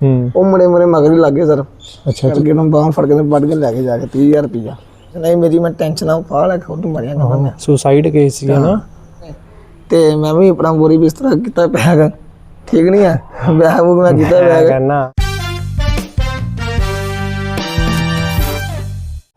ਹੂੰ। ਉਹ ਮੁੰਡੇ ਮੁੰਡੇ ਮਗਰ ਹੀ ਲੱਗੇ ਸਰ। ਅੱਛਾ ਕਰਕੇ ਨੂੰ ਬਾਹਾਂ ਫੜ ਕੇ ਤੇ ਵੱਢ ਕੇ ਲੈ ਕੇ ਜਾ ਕੇ 30000 ਰੁਪਇਆ ਨਹੀਂ ਮੇਰੀ ਮੈਂ ਟੈਨਸ਼ਨ ਆ ਫਾਹ ਲੈ ਖੁਦ ਮਰਿਆ ਕਰਦਾ ਮੈਂ। ਸੁਸਾਈਡ ਕੇਸ ਸੀ ਨਾ। ਤੇ ਮੈਂ ਵੀ ਆਪਣਾ ਬੋਰੀ ਬਿਸਤਰਾ ਕੀਤਾ ਪਿਆ ਠੀਕ ਨਹੀਂ ਆ? ਵਿਆਹ ਉਹ ਮੈਂ ਕੀਤਾ ਹੈਗਾ। ਕਰਨਾ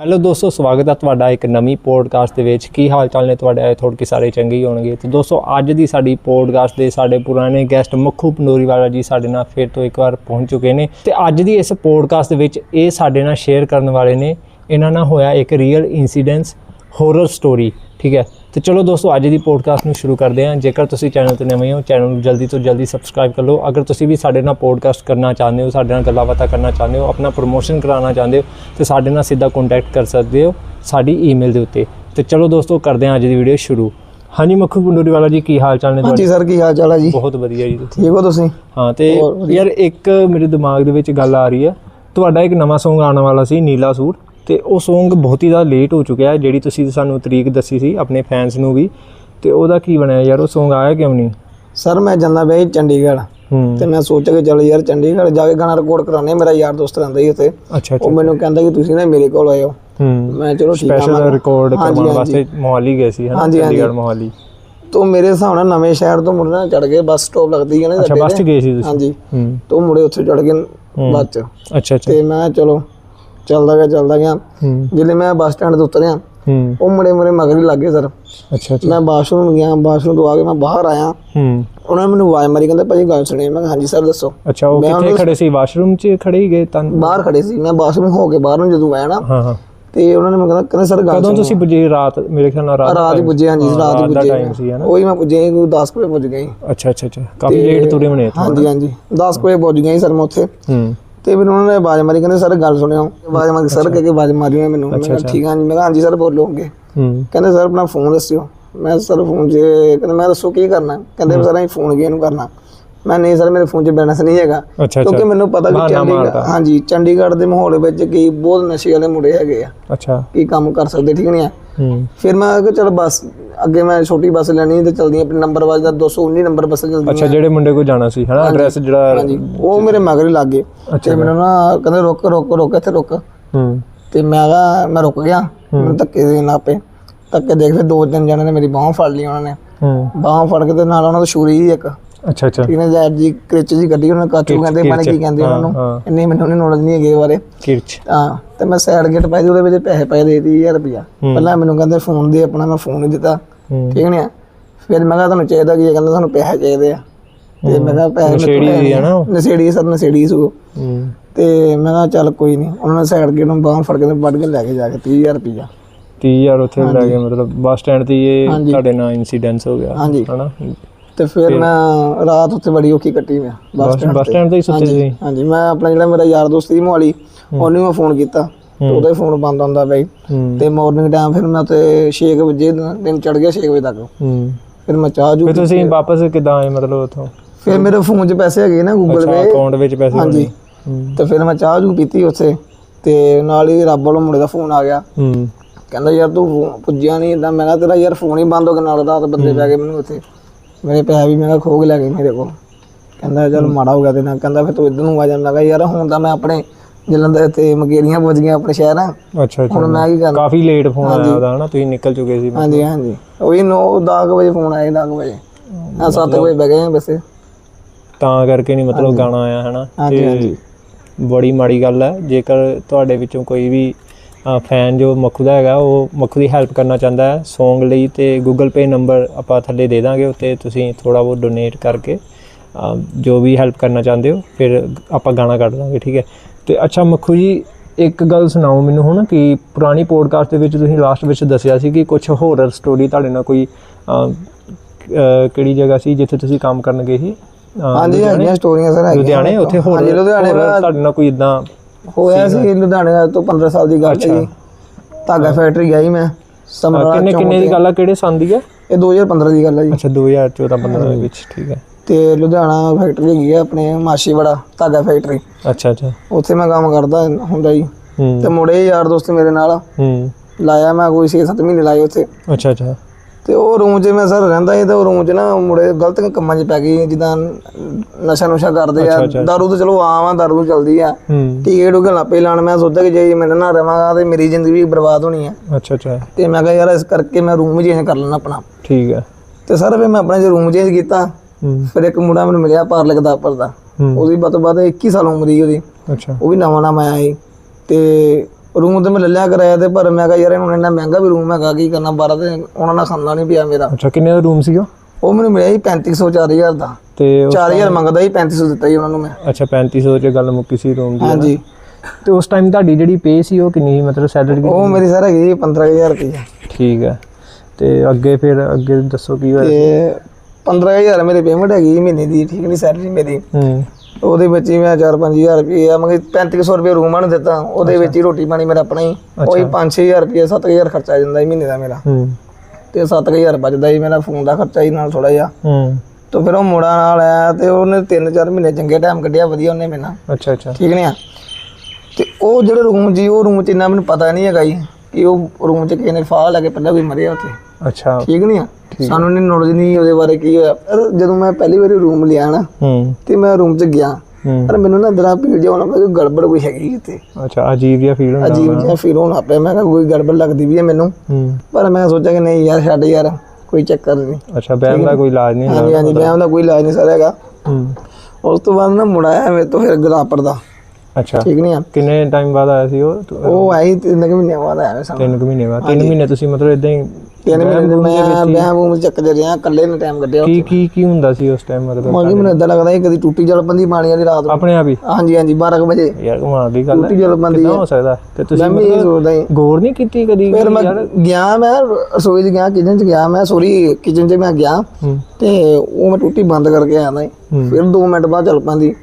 ਹੈਲੋ ਦੋਸਤੋ, ਸਵਾਗਤ ਹੈ ਤੁਹਾਡਾ ਇੱਕ ਨਵੀਂ ਪੋਡਕਾਸਟ ਦੇ ਵਿੱਚ। ਕੀ ਹਾਲ ਚਾਲ ਨੇ ਤੁਹਾਡੇ? ਥੋੜ੍ਹੇ ਕਿ ਸਾਰੇ ਚੰਗੇ ਹੀ ਹੋਣਗੇ? ਤੇ ਦੋਸਤੋ, ਅੱਜ ਦੀ ਸਾਡੀ ਪੋਡਕਾਸਟ ਦੇ ਸਾਡੇ ਪੁਰਾਣੇ ਗੈਸਟ ਮੱਖੂ ਪਨੋਰੀਵਾਲਾ ਜੀ ਸਾਡੇ ਨਾਲ ਫਿਰ ਤੋਂ ਇੱਕ ਵਾਰ ਪਹੁੰਚ ਚੁੱਕੇ ਨੇ। ਤੇ ਅੱਜ ਦੀ ਇਸ ਪੋਡਕਾਸਟ ਦੇ ਵਿੱਚ ਇਹ ਸਾਡੇ ਨਾਲ ਸ਼ੇਅਰ ਕਰਨ ਵਾਲੇ ਨੇ। ਇਹਨਾਂ ਨਾਲ ਹੋਇਆ ਇੱਕ ਰੀਅਲ ਇਨਸੀਡੈਂਸ ਹੋਰਰ ਸਟੋਰੀ ਠੀਕ ਹੈ? ਤੇ ਚਲੋ ਦੋਸਤੋ ਅੱਜ ਦੀ ਪੋਡਕਾਸਟ ਨੂੰ ਸ਼ੁਰੂ ਕਰਦੇ ਹਾਂ। ਜੇਕਰ ਤੁਸੀਂ ਚੈਨਲ ਤੇ ਨਵੇਂ ਹੋ ਚੈਨਲ ਨੂੰ ਜਲਦੀ ਤੋਂ ਜਲਦੀ ਸਬਸਕ੍ਰਾਈਬ ਕਰ ਲਓ। ਅਗਰ ਤੁਸੀਂ ਵੀ ਸਾਡੇ ਨਾਲ ਪੋਡਕਾਸਟ ਕਰਨਾ ਚਾਹੁੰਦੇ ਹੋ ਸਾਡੇ ਨਾਲ ਗੱਲਾਂ ਬਾਤਾਂ ਕਰਨਾ ਚਾਹੁੰਦੇ ਹੋ ਆਪਣਾ ਪ੍ਰੋਮੋਸ਼ਨ ਕਰਾਉਣਾ ਚਾਹੁੰਦੇ ਹੋ ਤੇ ਸਾਡੇ ਨਾਲ ਸਿੱਧਾ ਕੰਟੈਕਟ ਕਰ ਸਕਦੇ ਹੋ ਸਾਡੀ ਈਮੇਲ ਦੇ ਉੱਤੇ। ਤੇ ਚਲੋ ਦੋਸਤੋ ਕਰਦੇ ਹਾਂ ਅੱਜ ਦੀ ਵੀਡੀਓ ਸ਼ੁਰੂ। ਹਾਂਜੀ ਮੱਖੂ ਪੰਡੂਰੀ ਵਾਲਾ ਜੀ ਕੀ ਹਾਲ ਚਾਲ ਨੇ ਤੁਹਾਡੇ? ਹਾਂਜੀ ਸਰ ਕੀ ਹਾਲ ਚਾਲ ਹੈ ਜੀ? ਬਹੁਤ ਵਧੀਆ ਜੀ। ਠੀਕ ਹੋ ਤੁਸੀਂ? ਹਾਂ ਤੇ। ਯਾਰ ਇੱਕ ਮੇਰੇ ਦਿਮਾਗ ਦੇ ਵਿੱਚ ਗੱਲ ਆ ਰਹੀ ਹੈ। ਤੁਹਾਡਾ ਇੱਕ ਨਵਾਂ Song ਆਉਣ ਵਾਲਾ ਸੀ ਨੀਲਾ ਸੂਟ। ਤੇ ਉਹ Song ਬਹੁਤ ਹੀ ਜ਼ਿਆਦਾ ਲੇਟ ਹੋ ਚੁੱਕਿਆ ਹੈ ਜਿਹੜੀ ਤੁਸੀਂ ਸਾਨੂੰ ਤਰੀਕ ਦੱਸੀ ਸੀ ਆਪਣੇ ਫੈਨਸ ਨੂੰ ਵੀ। ਤੇ ਉਹਦਾ ਕੀ ਬਣਿਆ ਯਾਰ ਉਹ Song ਆਇਆ ਕਿਉਂ ਨਹੀਂ? ਸਰ ਮੈਂ ਜਾਂਦਾ ਜੀ ਚੰਡੀਗੜ੍ਹ। ਹੂੰ। ਤੇ ਮੈਂ ਸੋਚਿਆ ਕਿ ਚਲ ਯਾਰ ਚੰਡੀਗੜ੍ਹ ਜਾ ਕੇ ਗਾਣਾ ਰਿਕਾਰਡ ਕਰਾਣੇ ਮੇਰਾ ਯਾਰ ਦੋਸਤ ਰਹਿੰਦਾ ਹੀ ਉੱਥੇ। ਉਹ ਮੈਨੂੰ ਕਹਿੰਦਾ ਕਿ ਤੁਸੀਂ ਨਾ ਮੇਰੇ ਕੋਲ ਆਇਓ। ਹੂੰ। ਮੈਂ ਚਲੋ ਠੀਕ ਆ ਸਪੈਸ਼ਲ ਰਿਕਾਰਡ ਕਰਵਾਉਣ। ਵਾਸਤੇ ਮੋਹਾਲੀ ਗਏ ਸੀ ਹਾਂਜੀ। ਚੰਡੀਗੜ੍ਹ ਮੋਹਾਲੀ। ਤੋਂ ਮੇਰੇ ਹਿਸਾਬ ਨਾਲ ਨਵੇਂ ਸ਼ਹਿਰ ਤੋਂ ਮੁੜਨਾ ਚੜ ਗਏ ਬੱਸ ਸਟਾਪ ਲੱਗਦੀ ਹੈ ਨਾ ਅੱਛਾ ਬੱਸ 'ਚ ਤੇ। ਗਏ ਸੀ ਤੁਸੀਂ? ਹਾਂਜੀ। ਹੂੰ। ਤੋਂ ਮੁੜੇ ਉੱਥੇ ਚੜ ਗਏ ਬੱਸ 'ਚ। ਅੱਛਾ ਅੱਛਾ। ਤੇ ਮੈਂ ਚਲੋ ਚੱਲਦਾ ਗਿਆ ਚੱਲਦਾ ਗਿਆ। ਜਦੋਂ ਮੈਂ ਬੱਸ ਸਟੈਂਡ ਤੇ ਉਤਰਿਆ ਉਹ ਮੁੰਡੇ ਮੁੰਡੇ ਮਗਰ ਹੀ ਲੱਗੇ ਸਰ। ਅੱਛਾ ਅੱਛਾ। ਮੈਂ ਬਾਥਰੂਮ ਗਿਆ ਬਾਥਰੂਮ ਤੋਂ ਆ ਕੇ ਮੈਂ ਬਾਹਰ ਆਇਆ। ਹੂੰ। ਉਹਨਾਂ ਨੇ ਮੈਨੂੰ ਆਵਾਜ਼ ਮਾਰੀ ਕਹਿੰਦੇ ਭਾਜੀ ਗੱਲ ਸੁਣੀ ਮੈਂ ਕਿਹਾ ਹਾਂਜੀ ਸਰ ਦੱਸੋ। ਅੱਛਾ ਉਹ ਕਿੱਥੇ ਖੜੇ ਸੀ? ਵਾਸ਼ਰੂਮ 'ਚ ਖੜੇ ਹੀ ਗਏ ਤਾਂ? ਬਾਹਰ ਖੜੇ ਸੀ। ਮੈਂ ਬਾਥਰੂਮ ਹੋ ਕੇ ਬਾਹਰ ਨੂੰ ਜਦੋਂ ਆਇਆ ਨਾ ਹਾਂ ਹਾਂ। ਤੇ ਉਹਨਾਂ ਨੇ ਮੈਨੂੰ ਕਹਿੰਦਾ ਕਹਿੰਦੇ ਸਰ ਗੱਲ ਕਦੋਂ ਤੁਸੀਂ ਪੁੱਜੇ? ਰਾਤ ਮੇਰੇ ਖਿਆਲ ਨਾਲ ਰਾਤ ਰਾਤ ਪੁੱਜੇ ਹਾਂਜੀ ਰਾਤ ਪੁੱਜੇ। ਉਹੀ ਮੈਂ ਪੁੱਜੇ ਕੋਈ 10 ਵਜੇ ਪੁੱਜ ਗਈ ਅੱਛਾ ਅੱਛਾ ਅੱਛਾ। ਕਾਫੀ ਲੇਟ ਤੁਰੇ ਹੋਣੇ। ਹਾਂਜੀ ਹਾਂਜੀ। 10 ਵਜੇ ਪੁੱਜ ਗਈ ਸਰ ਮੈਂ ਉੱਥੇ। ਹੂੰ। ਤੇ ਫਿਰ ਉਹਨਾਂ ਨੇ ਆਵਾਜ਼ ਮਾਰੀ ਕਹਿੰਦੇ ਸਰ ਗੱਲ ਸੁਣਿਓ। ਆਵਾਜ਼ ਮਾਰੀ ਸਰ ਕਹਿ ਕੇ ਆਵਾਜ਼ ਮਾਰੀ ਉਹਨੇ ਮੈਨੂੰ। ਮੈਂ ਕਿਹਾ ਠੀਕ ਆ ਜੀ। ਮੈਂ ਕਿਹਾ ਹਾਂਜੀ ਸਰ ਬੋਲੋਗੇ ਹੂੰ। ਕਹਿੰਦੇ ਸਰ ਆਪਣਾ ਫੋਨ ਦੱਸਿਓ। ਮੈਂ ਸਰ ਫੋਨ 'ਚ ਕਹਿੰਦੇ ਮੈਂ ਦੱਸੋ ਕੀ ਕਰਨਾ? ਕਹਿੰਦੇ ਸਰ ਅਸੀਂ ਫੋਨ ਕੀ ਇਹਨੂੰ ਕਰਨਾ? ਮੈਂ ਨਹੀਂ ਸਰ ਮੇਰੇ ਫੋਨ 'ਚ ਬੈਲੈਂਸ ਨਹੀਂ ਹੈਗਾ। ਅੱਛਾ ਕਿਉਂਕਿ ਮੈਨੂੰ ਪਤਾ ਕਿ ਬਹਾਨਾ ਚੰਡੀਗੜ੍ਹ ਮਾਰਤਾ। ਹਾਂਜੀ ਚੰਡੀਗੜ੍ਹ ਦੇ ਮਾਹੌਲ ਵਿੱਚ ਕੀ ਬਹੁਤ ਨਸ਼ੇ ਵਾਲੇ ਮੁੰਡੇ ਹੈਗੇ ਆ। ਅੱਛਾ। ਕੀ ਕੰਮ ਕਰ ਸਕਦੇ ਠੀਕ ਨਹੀਂ ਆ? ਹੂੰ। ਫਿਰ ਮੈਂ ਕਿਹਾ ਚਲ ਬੱਸ ਅੱਗੇ ਮੈਂ ਛੋਟੀ ਬੱਸ ਲੈਣੀ ਤੇ ਚਲਦੀ ਆਪਣੇ ਨੰਬਰ ਵੱਜਦਾ 219 ਨੰਬਰ ਬੱਸ ਚਲਦੀ ਅੱਛਾ ਜਿਹੜੇ ਮੁੰਡੇ ਕੋਲ ਜਾਣਾ ਸੀ ਹਨਾ? ਐਡਰੈਸ ਜਿਹੜਾ ਹਾਂਜੀ। ਉਹ ਮੇਰੇ ਮਗਰ ਹੀ ਲੱਗ ਗਏ। ਤੇ ਮੈਨੂੰ ਨਾ ਕਹਿੰਦੇ ਰੁਕ ਰੁਕ ਰੁਕ ਇੱਥੇ ਰੁਕ। ਹੂੰ। ਤੇ ਮੈਂ ਕਿਹਾ ਮੈਂ ਰੁਕ ਗਿਆ। ਮੈਨੂੰ ਧੱਕੇ ਦੇਣ ਆਪੇ। ਧੱਕੇ ਦੇਖ ਫਿਰ ਦੋ ਤਿੰਨ ਜਣੇ ਨੇ ਮੇਰੀ ਬਾਹਾਂ ਫੜ ਲਈ ਉਹਨਾਂ ਨੇ। ਹੂੰ। ਬਾਹਾਂ ਫੜ ਕੇ ਤੇ ਨਾਲ ਉਹਨਾਂ ਤੋਂ ਛੁਰੀ ਸੀ ਇੱਕ। ਅੱਛਾ ਅੱਛਾ। ਠੀਕ ਨੇ ਜੈਟ ਜੀ ਕ੍ਰਿਚ ਜੀ ਕੱਢੀ ਉਹਨਾਂ ਨੇ ਕਾਚੂ ਕਹਿੰਦੇ ਮਾਨੇ ਕੀ ਕਹਿੰਦੇ ਉਹਨਾਂ ਨੂੰ। ਹਾਂ। ਇੰਨੀ ਮੈਨੂੰ ਨਹੀਂ ਨੌਲੇਜ ਨਹੀਂ ਹੈਗੇ ਇਹ ਬਾਰੇ। ਕਿਰਚ। ਹਾਂ ਤੇ ਮੈਂ ਸਾਈਡ ਗੇਟ ਪਾਈ ਉਹਦੇ ਵਿੱਚ ਪੈਸੇ ਪਏ ਦੇ 30000 ਰੁਪਇਆ ਪਹਿਲਾਂ ਮੈਨੂੰ ਕਹਿੰਦੇ ਫੋਨ ਦੇ ਆਪਣਾ ਮੈਂ ਫੋਨ ਹੀ ਦਿੱਤਾ। ਹੂੰ। ਠੀਕ ਨੇ ਫਿਰ ਮੈਂ ਕਿਹਾ ਤੁਹਾਨੂੰ ਚਾਹੀਦਾ ਕੀ ਹੈ? ਕਹਿੰਦਾ ਤੁਹਾਨੂੰ ਪੈਸੇ ਚਾਹੀਦੇ ਆ। ਤੇ ਮੈਂ ਕਿਹਾ ਪੈਸੇ ਨਸ਼ੇੜੀ ਸੀ ਹਨਾ ਉਹ? ਨਸ਼ੇੜੀ ਸਰ ਨਸ਼ੇੜੀ ਸੂ ਹੂੰ। ਤੇ ਮੈਂ ਕਿਹਾ ਚੱਲ ਕੋਈ ਨਹੀਂ ਉਹਨਾਂ ਨੇ ਸਾਈਡ ਗੇਟ ਨੂੰ ਬਾਹਾਂ ਫੜ ਕੇ ਵੱਢ ਕੇ ਲੈ ਕੇ ਜਾ ਕੇ 30000 ਰੁਪਇਆ 30000 ਉੱਥੇ ਲੈ ਗਏ ਮਤਲਬ ਬੱਸ ਸਟੈਂਡ ਤੇ ਇਹ। ਤੁਹਾਡੇ ਨਾਲ ਇਨਸੀਡੈਂਸ ਹੋ ਗਿਆ ਹਨਾ ਤੇ ਫਿਰ ਮੈਂ ਰਾਤ ਉੱਥੇ ਬੜੀ ਔਖੀ ਕੱਟੀ ਮੈਂ ਬੱਸ ਸਟੈਂਡ ਬੱਸ ਸਟੈਂਡ ਤੇ ਹੀ ਸੁੱਤੇ ਸੀ ਹਾਂਜੀ ਮੈਂ ਆਪਣਾ ਜਿਹੜਾ ਮੇਰਾ ਯਾਰ ਦੋਸਤ ਸੀ ਮੋਹਾਲੀ ਉਹਨੂੰ ਮੈਂ ਫੋਨ ਕੀਤਾ ਤੇ ਉਹਦਾ ਫੋਨ ਬੰਦ ਆਉਂਦਾ ਬਈ ਤੇ ਮਾਰਨਿੰਗ ਟਾਈਮ ਫਿਰ ਮੈਂ ਤੇ 6 ਵਜੇ ਦਿਨ ਚੜ ਗਿਆ 6 ਵਜੇ ਤੱਕ। ਹੂੰ। ਫਿਰ ਮੈਂ ਚਾਹ ਜੂ ਫਿਰ ਤੁਸੀਂ ਵਾਪਸ ਕਿਦਾਂ ਆਏ ਮਤਲਬ ਉੱਥੋਂ? ਫਿਰ ਮੇਰੇ ਫੋਨ 'ਚ ਪੈਸੇ ਹੈਗੇ ਨਾ ਗੂਗਲ ਪੇ ਅਕਾਊਂਟ ਵਿੱਚ ਪੈਸੇ ਹਾਂਜੀ। ਤੇ ਫਿਰ ਮੈਂ ਚਾਹ ਜੂ ਪੀਤੀ ਉੱਥੇ ਤੇ ਨਾਲ ਹੀ ਰੱਬ ਵੱਲੋਂ ਮੁੰਡੇ ਦਾ ਫੋਨ ਆ ਗਿਆ। ਹੂੰ। ਕਹਿੰਦਾ ਯਾਰ ਤੂੰ ਪੁੱਜਿਆ ਨਹੀਂ ਇਦਾਂ ਮੈਂ ਕਿਹਾ ਤੇਰਾ ਯਾਰ ਫੋਨ ਹੀ ਬੰਦ ਹੋ ਗਿਆ ਨਾਲ ਰਾਤ ਬੰਦੇ ਪੈ ਗਏ ਮੈਨੂੰ ਉੱਥੇ। ਮੇਰੇ ਪੈਸੇ ਵੀ ਮੈਂ ਕਿਹਾ ਕੇ ਲੈ ਗਏ ਮੇਰੇ ਕੋਲ। ਕਹਿੰਦਾ ਚੱਲ ਮਾੜਾ ਹੋ ਗਿਆ ਤੇ ਨਾ ਕਹਿੰਦਾ ਫਿਰ ਤੂੰ ਇੱਧਰ ਨੂੰ ਆ ਜਾ ਮੈਂ ਕਿਹਾ ਯਾਰ ਹੁਣ ਤਾਂ ਮੈਂ ਆਪਣੇ ਜਲੰਧਰ ਤੇ ਮਗੇਰੀਆਂ ਪੁੱਜ ਗਿਆ ਆਪਣੇ ਸ਼ਹਿਰ। ਆ ਅੱਛਾ ਅੱਛਾ। ਹੁਣ ਮੈਂ ਕੀ ਕਰਨਾ ਕਾਫੀ ਲੇਟ ਫੋਨ ਆਇਆ ਉਹਦਾ ਹਨਾ ਤੁਸੀਂ ਨਿਕਲ ਚੁੱਕੇ ਸੀ ਹਾਂਜੀ ਹਾਂਜੀ। ਉਹੀ 9 10 ਵਜੇ ਫੋਨ ਆਇਆ 10 ਵਜੇ। ਆ 7 ਵਜੇ ਬਹਿ ਗਏ ਵੈਸੇ ਤਾਂ ਕਰਕੇ ਨਹੀਂ ਮਤਲਬ ਗਾਣਾ ਆਇਆ ਹਨਾ। ਹਾਂਜੀ ਹਾਂਜੀ। ਬੜੀ ਮਾੜੀ ਗੱਲ ਹੈ। ਜੇਕਰ ਤੁਹਾਡੇ ਵਿੱਚੋਂ ਕੋਈ ਵੀ ਫੈਨ ਜੋ ਮੱਖੂ ਦਾ ਹੈਗਾ ਉਹ ਮੱਖੂ ਦੀ ਹੈਲਪ ਕਰਨਾ ਚਾਹੁੰਦਾ ਹੈ। Song ਲਈ ਤੇ Google Pay ਨੰਬਰ ਆਪਾਂ ਥੱਲੇ ਦੇ ਦਾਂਗੇ ਉੱਤੇ ਤੁਸੀਂ ਥੋੜਾ ਬਹੁਤ ਡੋਨੇਟ ਕਰਕੇ ਜੋ ਵੀ ਹੈਲਪ ਕਰਨਾ ਚਾਹੁੰਦੇ ਹੋ ਫਿਰ ਆਪਾਂ ਗਾਣਾ ਕੱਢ ਦਾਂਗੇ ਠੀਕ ਹੈ। ਤੇ ਅੱਛਾ ਮੱਖੂ ਜੀ ਇੱਕ ਗੱਲ ਸੁਣਾਓ ਮੈਨੂੰ ਹੁਣ ਕਿ ਪੁਰਾਣੀ ਪੋਡਕਾਸਟ ਦੇ ਵਿੱਚ ਤੁਸੀਂ ਲਾਸਟ ਵਿੱਚ ਦੱਸਿਆ ਸੀ ਕਿ ਕੁਝ ਹੋਰਰ ਸਟੋਰੀ ਤੁਹਾਡੇ ਨਾਲ ਕੋਈ ਕਿਹੜੀ ਜਗ੍ਹਾ ਸੀ ਜਿੱਥੇ ਤੁਸੀਂ ਕੰਮ ਕਰਨ ਗਏ ਸੀ ਹਾਂਜੀ ਹੈਗੀਆਂ ਸਟੋਰੀਆਂ ਸਰ ਹੈਗੀਆਂ। ਲੁਧਿਆਣੇ ਉੱਥੇ ਹੋਰ ਹਾਂਜੀ ਲੁਧਿਆਣੇ ਤੁਹਾਡੇ ਨਾਲ ਕੋਈ ਇਦਾਂ ਹੋਇਆ ਸੀ ਲੁਧਿਆਣੇ ਤੋਂ 15 ਸਾਲ ਦੀ ਗੱਲ ਸੀ ਧਾਗਾ ਫੈਕਟਰੀ ਸੀ ਮੈਂ ਸਮਰਾਲਾ ਕਿੰਨੇ ਕਿੰਨੇ ਦੀ ਗੱਲ ਆ? ਕਿਹੜੇ ਸੰਨ ਦੀ ਹੈ ਇਹ 2015 ਦੀ ਗੱਲ ਹੈ ਜੀ। ਅੱਛਾ 2014 15 ਦੇ ਵਿੱਚ ਠੀਕ ਹੈ ਤੇ ਲੁਧਿਆਣਾ ਫੈਕਟਰੀ ਹੈਗੀ ਆ ਆਪਣੇ ਮਾਸ਼ੀਵਾੜਾ ਧਾਗਾ ਫੈਕਟਰੀ। ਅੱਛਾ ਅੱਛਾ। ਉੱਥੇ ਮੈਂ ਕੰਮ ਕਰਦਾ ਹੁੰਦਾ ਜੀ। ਹੂੰ। ਤੇ ਮੁੰਡੇ ਯਾਰ ਦੋਸਤ ਮੇਰੇ ਨਾਲ ਹੂੰ। ਲਾਇਆ ਮੈਂ ਕੋਈ 6-7 ਮਹੀਨੇ ਲਾਏ ਉੱਥੇ। ਅੱਛਾ ਅੱਛਾ। ਤੇ ਉਹ ਰੂਮ 'ਚ ਮੈਂ ਸਰ ਰਹਿੰਦਾ ਸੀ ਤੇ ਉਹ ਰੂਮ 'ਚ ਨਾ ਮੁੰਡੇ ਗਲਤ ਕੰਮਾਂ 'ਚ ਪੈ ਗਏ ਜਿੱਦਾਂ ਨਸ਼ਾ ਨੁਸ਼ਾ ਕਰਦੇ ਆ ਦਾਰੂ ਤਾਂ ਚਲੋ ਆਮ ਆ ਦਾਰੂ ਚੱਲਦੀ ਆ। ਟੀਕੇ ਟੂਕੇ ਲਾਪੇ ਲਾਣ ਮੈਂ ਸੋਚਿਆ ਕਿ ਜੇ ਮੈਂ ਨਾ ਰਵਾਂਗਾ ਤੇ ਮੇਰੀ ਜ਼ਿੰਦਗੀ ਬਰਬਾਦ ਹੋਣੀ ਆ। ਅੱਛਾ ਅੱਛਾ। ਤੇ ਮੈਂ ਕਿਹਾ ਯਾਰ ਇਸ ਕਰਕੇ ਮੈਂ ਰੂਮ ਚੇਂਜ ਕਰ ਲੈਣਾ ਆਪਣਾ। ਠੀਕ ਹੈ ਤੇ ਸਰ ਫਿਰ ਮੈਂ ਆਪਣਾ ਜੇ ਰੂਮ ਚੇਂਜ ਕੀਤਾ। ਫਿਰ ਇੱਕ ਮੁੰਡਾ ਮੈਨੂੰ ਮਿਲਿਆ ਪਾਰਲੇ ਗਦਾਪਰ ਦਾ। ਹੂੰ। ਉਹਦੀ ਬਾਤ ਬਾਤ 21 ਸਾਲ ਉਮਰ ਸੀ ਉਹਦੀ। ਅੱਛਾ। ਉਹ ਵੀ ਨਵਾਂ ਨਵਾਂ ਆਇਆ ਸੀ। ਤੇ ਰੂਮ ਤੇ ਮੈਂ ਲੈ ਲਿਆ ਕਰਾਇਆ ਤੇ ਪਰ ਮੈਂ ਕਿਹਾ ਯਾਰ ਹੁਣ ਇੰਨਾ ਮਹਿੰਗਾ ਵੀ ਰੂਮ ਹੈਗਾ ਕੀ ਕਰਨਾ ਬਾਰਾ ਤੇ ਉਹਨਾਂ ਨਾਲ ਖਾਂਦਾ ਨਹੀਂ ਪਿਆ ਮੇਰਾ। ਅੱਛਾ ਕਿੰਨੇ ਦਾ ਰੂਮ ਸੀਗਾ? ਉਹ ਮੈਨੂੰ ਮਿਲਿਆ ਸੀ 3500 4000 ਦਾ। ਤੇ ਉਹ- 4000 ਮੰਗਦਾ ਸੀ 3500 ਦਿੱਤਾ ਸੀ ਉਹਨਾਂ ਨੂੰ ਮੈਂ। ਅੱਛਾ 3500 ਚ ਗੱਲ ਮੁੱਕੀ ਸੀ ਰੂਮ ਦੀ। ਹਾਂਜੀ। ਤੇ ਉਸ ਟਾਈਮ ਤੁਹਾਡੀ ਜਿਹੜੀ ਪੇ ਸੀ ਉਹ ਕਿੰਨੀ ਸੀ? ਮਤਲਬ ਸੈਲਰੀ ਉਹ ਮੇਰੀ ਸਰ ਹੈਗੀ ਸੀ 15000 ਰੁਪਏ। ਠੀਕ ਹੈ। ਤੇ ਅੱਗੇ ਫਿਰ ਅੱਗੇ ਦੱਸੋ ਕੀ ਹੋਇਆ? ਤੇ 15000 ਮੇਰੀ ਪੇਮੈਂਟ ਹੈਗੀ ਮਹੀਨੇ ਦੀ ਠੀਕ ਨਹੀਂ ਸੈਲਰੀ ਮੇਰੀ। ਹੂੰ। ਉਹਦੇ ਵਿੱਚ ਹੀ ਮੈਂ 4-5000 ਰੁਪਏ ਆ ਮਗਰ 3500 ਰੁਪਏ ਰੂਮਾਂ ਨੂੰ ਦਿੱਤਾ। ਉਹਦੇ ਵਿੱਚ ਹੀ ਰੋਟੀ ਪਾਣੀ ਮੇਰਾ ਆਪਣਾ ਹੀ। ਉਹੀ 5-6000 ਰੁਪਏ 7000 ਖਰਚਾ ਆ ਜਾਂਦਾ ਸੀ ਮਹੀਨੇ ਦਾ ਮੇਰਾ। ਹੂੰ। ਤੇ 7000 ਬਚਦਾ ਸੀ ਮੇਰਾ ਫੋਨ ਦਾ ਖਰਚਾ ਹੀ ਨਾਲ ਥੋੜਾ ਜਿਹਾ। ਹੂੰ। ਤੇ ਫਿਰ ਉਹ ਮੁੰਡਾ ਨਾਲ ਆਇਆ ਤੇ ਉਹਨੇ 3-4 ਮਹੀਨੇ ਚੰਗੇ ਟਾਈਮ ਕੱਢਿਆ ਵਧੀਆ ਉਹਨੇ ਮੇਰੇ ਨਾਲ। ਅੱਛਾ ਅੱਛਾ। ਠੀਕ ਨਹੀਂ ਆ? ਤੇ ਉਹ ਜਿਹੜੇ ਰੂਮ ਜੀ ਉਹ ਰੂਮ 'ਚ ਇੰਨਾ ਮੈਨੂੰ ਪਤਾ ਨਹੀਂ ਹੈਗਾ ਜੀ ਕਿ ਉਹ ਰੂਮ 'ਚ ਕਿਸੇ ਨੇ ਫਾਹ ਲਾ ਕੇ ਪਹਿਲਾਂ ਕੋਈ ਮਰਿਆ ਉੱਥੇ। ਅੱਛਾ। ਠੀਕ ਨਹੀਂ ਆ? ਸਾਨੂੰ ਨਹੀਂ ਨੌਲੇਜ ਨਹੀਂ ਉਹਦੇ ਬਾਰੇ ਕੀ ਹੋਇਆ। ਪਰ ਜਦੋਂ ਮੈਂ ਪਹਿਲੀ ਵਾਰੀ ਰੂਮ ਲਿਆ ਨਾ ਹੂੰ। ਤੇ ਮੈਂ ਰੂਮ 'ਚ ਗਿਆ। ਪਰ ਮੈਨੂੰ ਨਾ ਦਰਾ ਪੀੜ ਜਿਹਾ ਹੋਣਾ ਪਿਆ ਕਿ ਗੜਬੜ ਕੋਈ ਹੈਗੀ ਇੱਥੇ ਅੱਛਾ ਅਜੀਬ ਜਿਹਾ ਫੀਲ ਹੁੰਦਾ ਅਜੀਬ ਜਿਹਾ ਫੀਲ ਹੋਣਾ ਪਿਆ। ਮੈਂ ਕਿਹਾ ਕੋਈ ਗੜਬੜ ਲੱਗਦੀ ਵੀ ਹੈ ਮੈਨੂੰ। ਹੂੰ। ਪਰ ਮੈਂ ਸੋਚਿਆ ਕਿ ਨਹੀਂ ਯਾਰ ਛੱਡ ਯਾਰ ਕੋਈ ਚੱਕਰ ਨਹੀਂ ਅੱਛਾ ਬੈਮ ਦਾ ਕੋਈ ਇਲਾਜ ਨਹੀਂ ਹਾਂਜੀ ਹਾਂਜੀ ਮੈਂ ਉਹਦਾ ਕੋਈ ਇਲਾਜ ਨਹੀਂ ਸਰ ਹੈਗਾ। ਹੂੰ। ਉਸ ਤੋਂ ਬਾਅਦ ਨਾ ਮੁੰਡਾ ਆਇਆ ਮੇਰੇ ਤੋਂ ਫਿਰ ਗਦਾਪਰ ਦਾ। ਅੱਛਾ। ਠੀਕ ਨਹੀਂ ਆ। ਕਿੰਨੇ ਟਾਈਮ ਬਾਅਦ ਆਇਆ ਸੀ ਉਹ? ਉਹ ਆਈ ਤਿੰਨ ਕੁ ਮਹੀਨੇ ਬਾਅਦ ਆਇਆ ਸਾਨੂੰ ਤਿੰਨ ਕੁ ਮਹੀਨੇ ਬਾਅਦ। ਤਿੰਨ ਮਹੀਨੇ ਤੁਸੀਂ ਮਤਲਬ ਇਦਾਂ ਹੀ ਤਿੰਨ ਮਹੀਨੇ ਮੈਂ ਬਹਿ ਬੂਮ ਚੱਕਦੇ ਰਿਹਾ ਇਕੱਲੇ ਨੇ ਟਾਈਮ ਕੱਢਿਆ ਕੀ ਕੀ ਕੀ ਹੁੰਦਾ ਸੀ ਉਸ ਟਾਈਮ ਮਤਲਬ ਮਾਂ ਜੀ ਮੈਨੂੰ ਇਦਾਂ ਲੱਗਦਾ ਸੀ ਕਦੀ ਟੁੱਟੀ ਜਲ ਪੰਦੀ ਪਾਣੀ ਵਾਲੀ ਰਾਤ ਨੂੰ। ਆਪਣੇ ਆਪ ਹੀ? ਹਾਂਜੀ ਹਾਂਜੀ 12 ਕੁ ਵਜੇ। ਯਾਰ ਕਮਾਲ ਦੀ ਗੱਲ ਟੁੱਟੀ ਜਲ ਪੰਦੀ ਹੋ। ਸਕਦਾ? ਤੇ ਤੁਸੀਂ ਮੈਂ ਸੀ। ਗੌਰ ਨਹੀਂ ਕੀਤੀ ਕਦੀ ਫਿਰ ਮੈਂ ਗਿਆ ਮੈਂ ਰਸੋਈ 'ਚ ਗਿਆ ਕਿਚਨ 'ਚ ਗਿਆ ਮੈਂ ਸੋਰੀ ਕਿਚਨ 'ਚ ਮੈਂ ਗਿਆ। ਤੇ ਉਹ ਮੈਂ ਟੁੱਟੀ ਬੰਦ ਕਰਕੇ ਆਇਆ ਹੂੰ। ਫਿਰ 2 ਮਿੰਟ ਬਾਅਦ ਚੱਲ ਪੰਦੀ।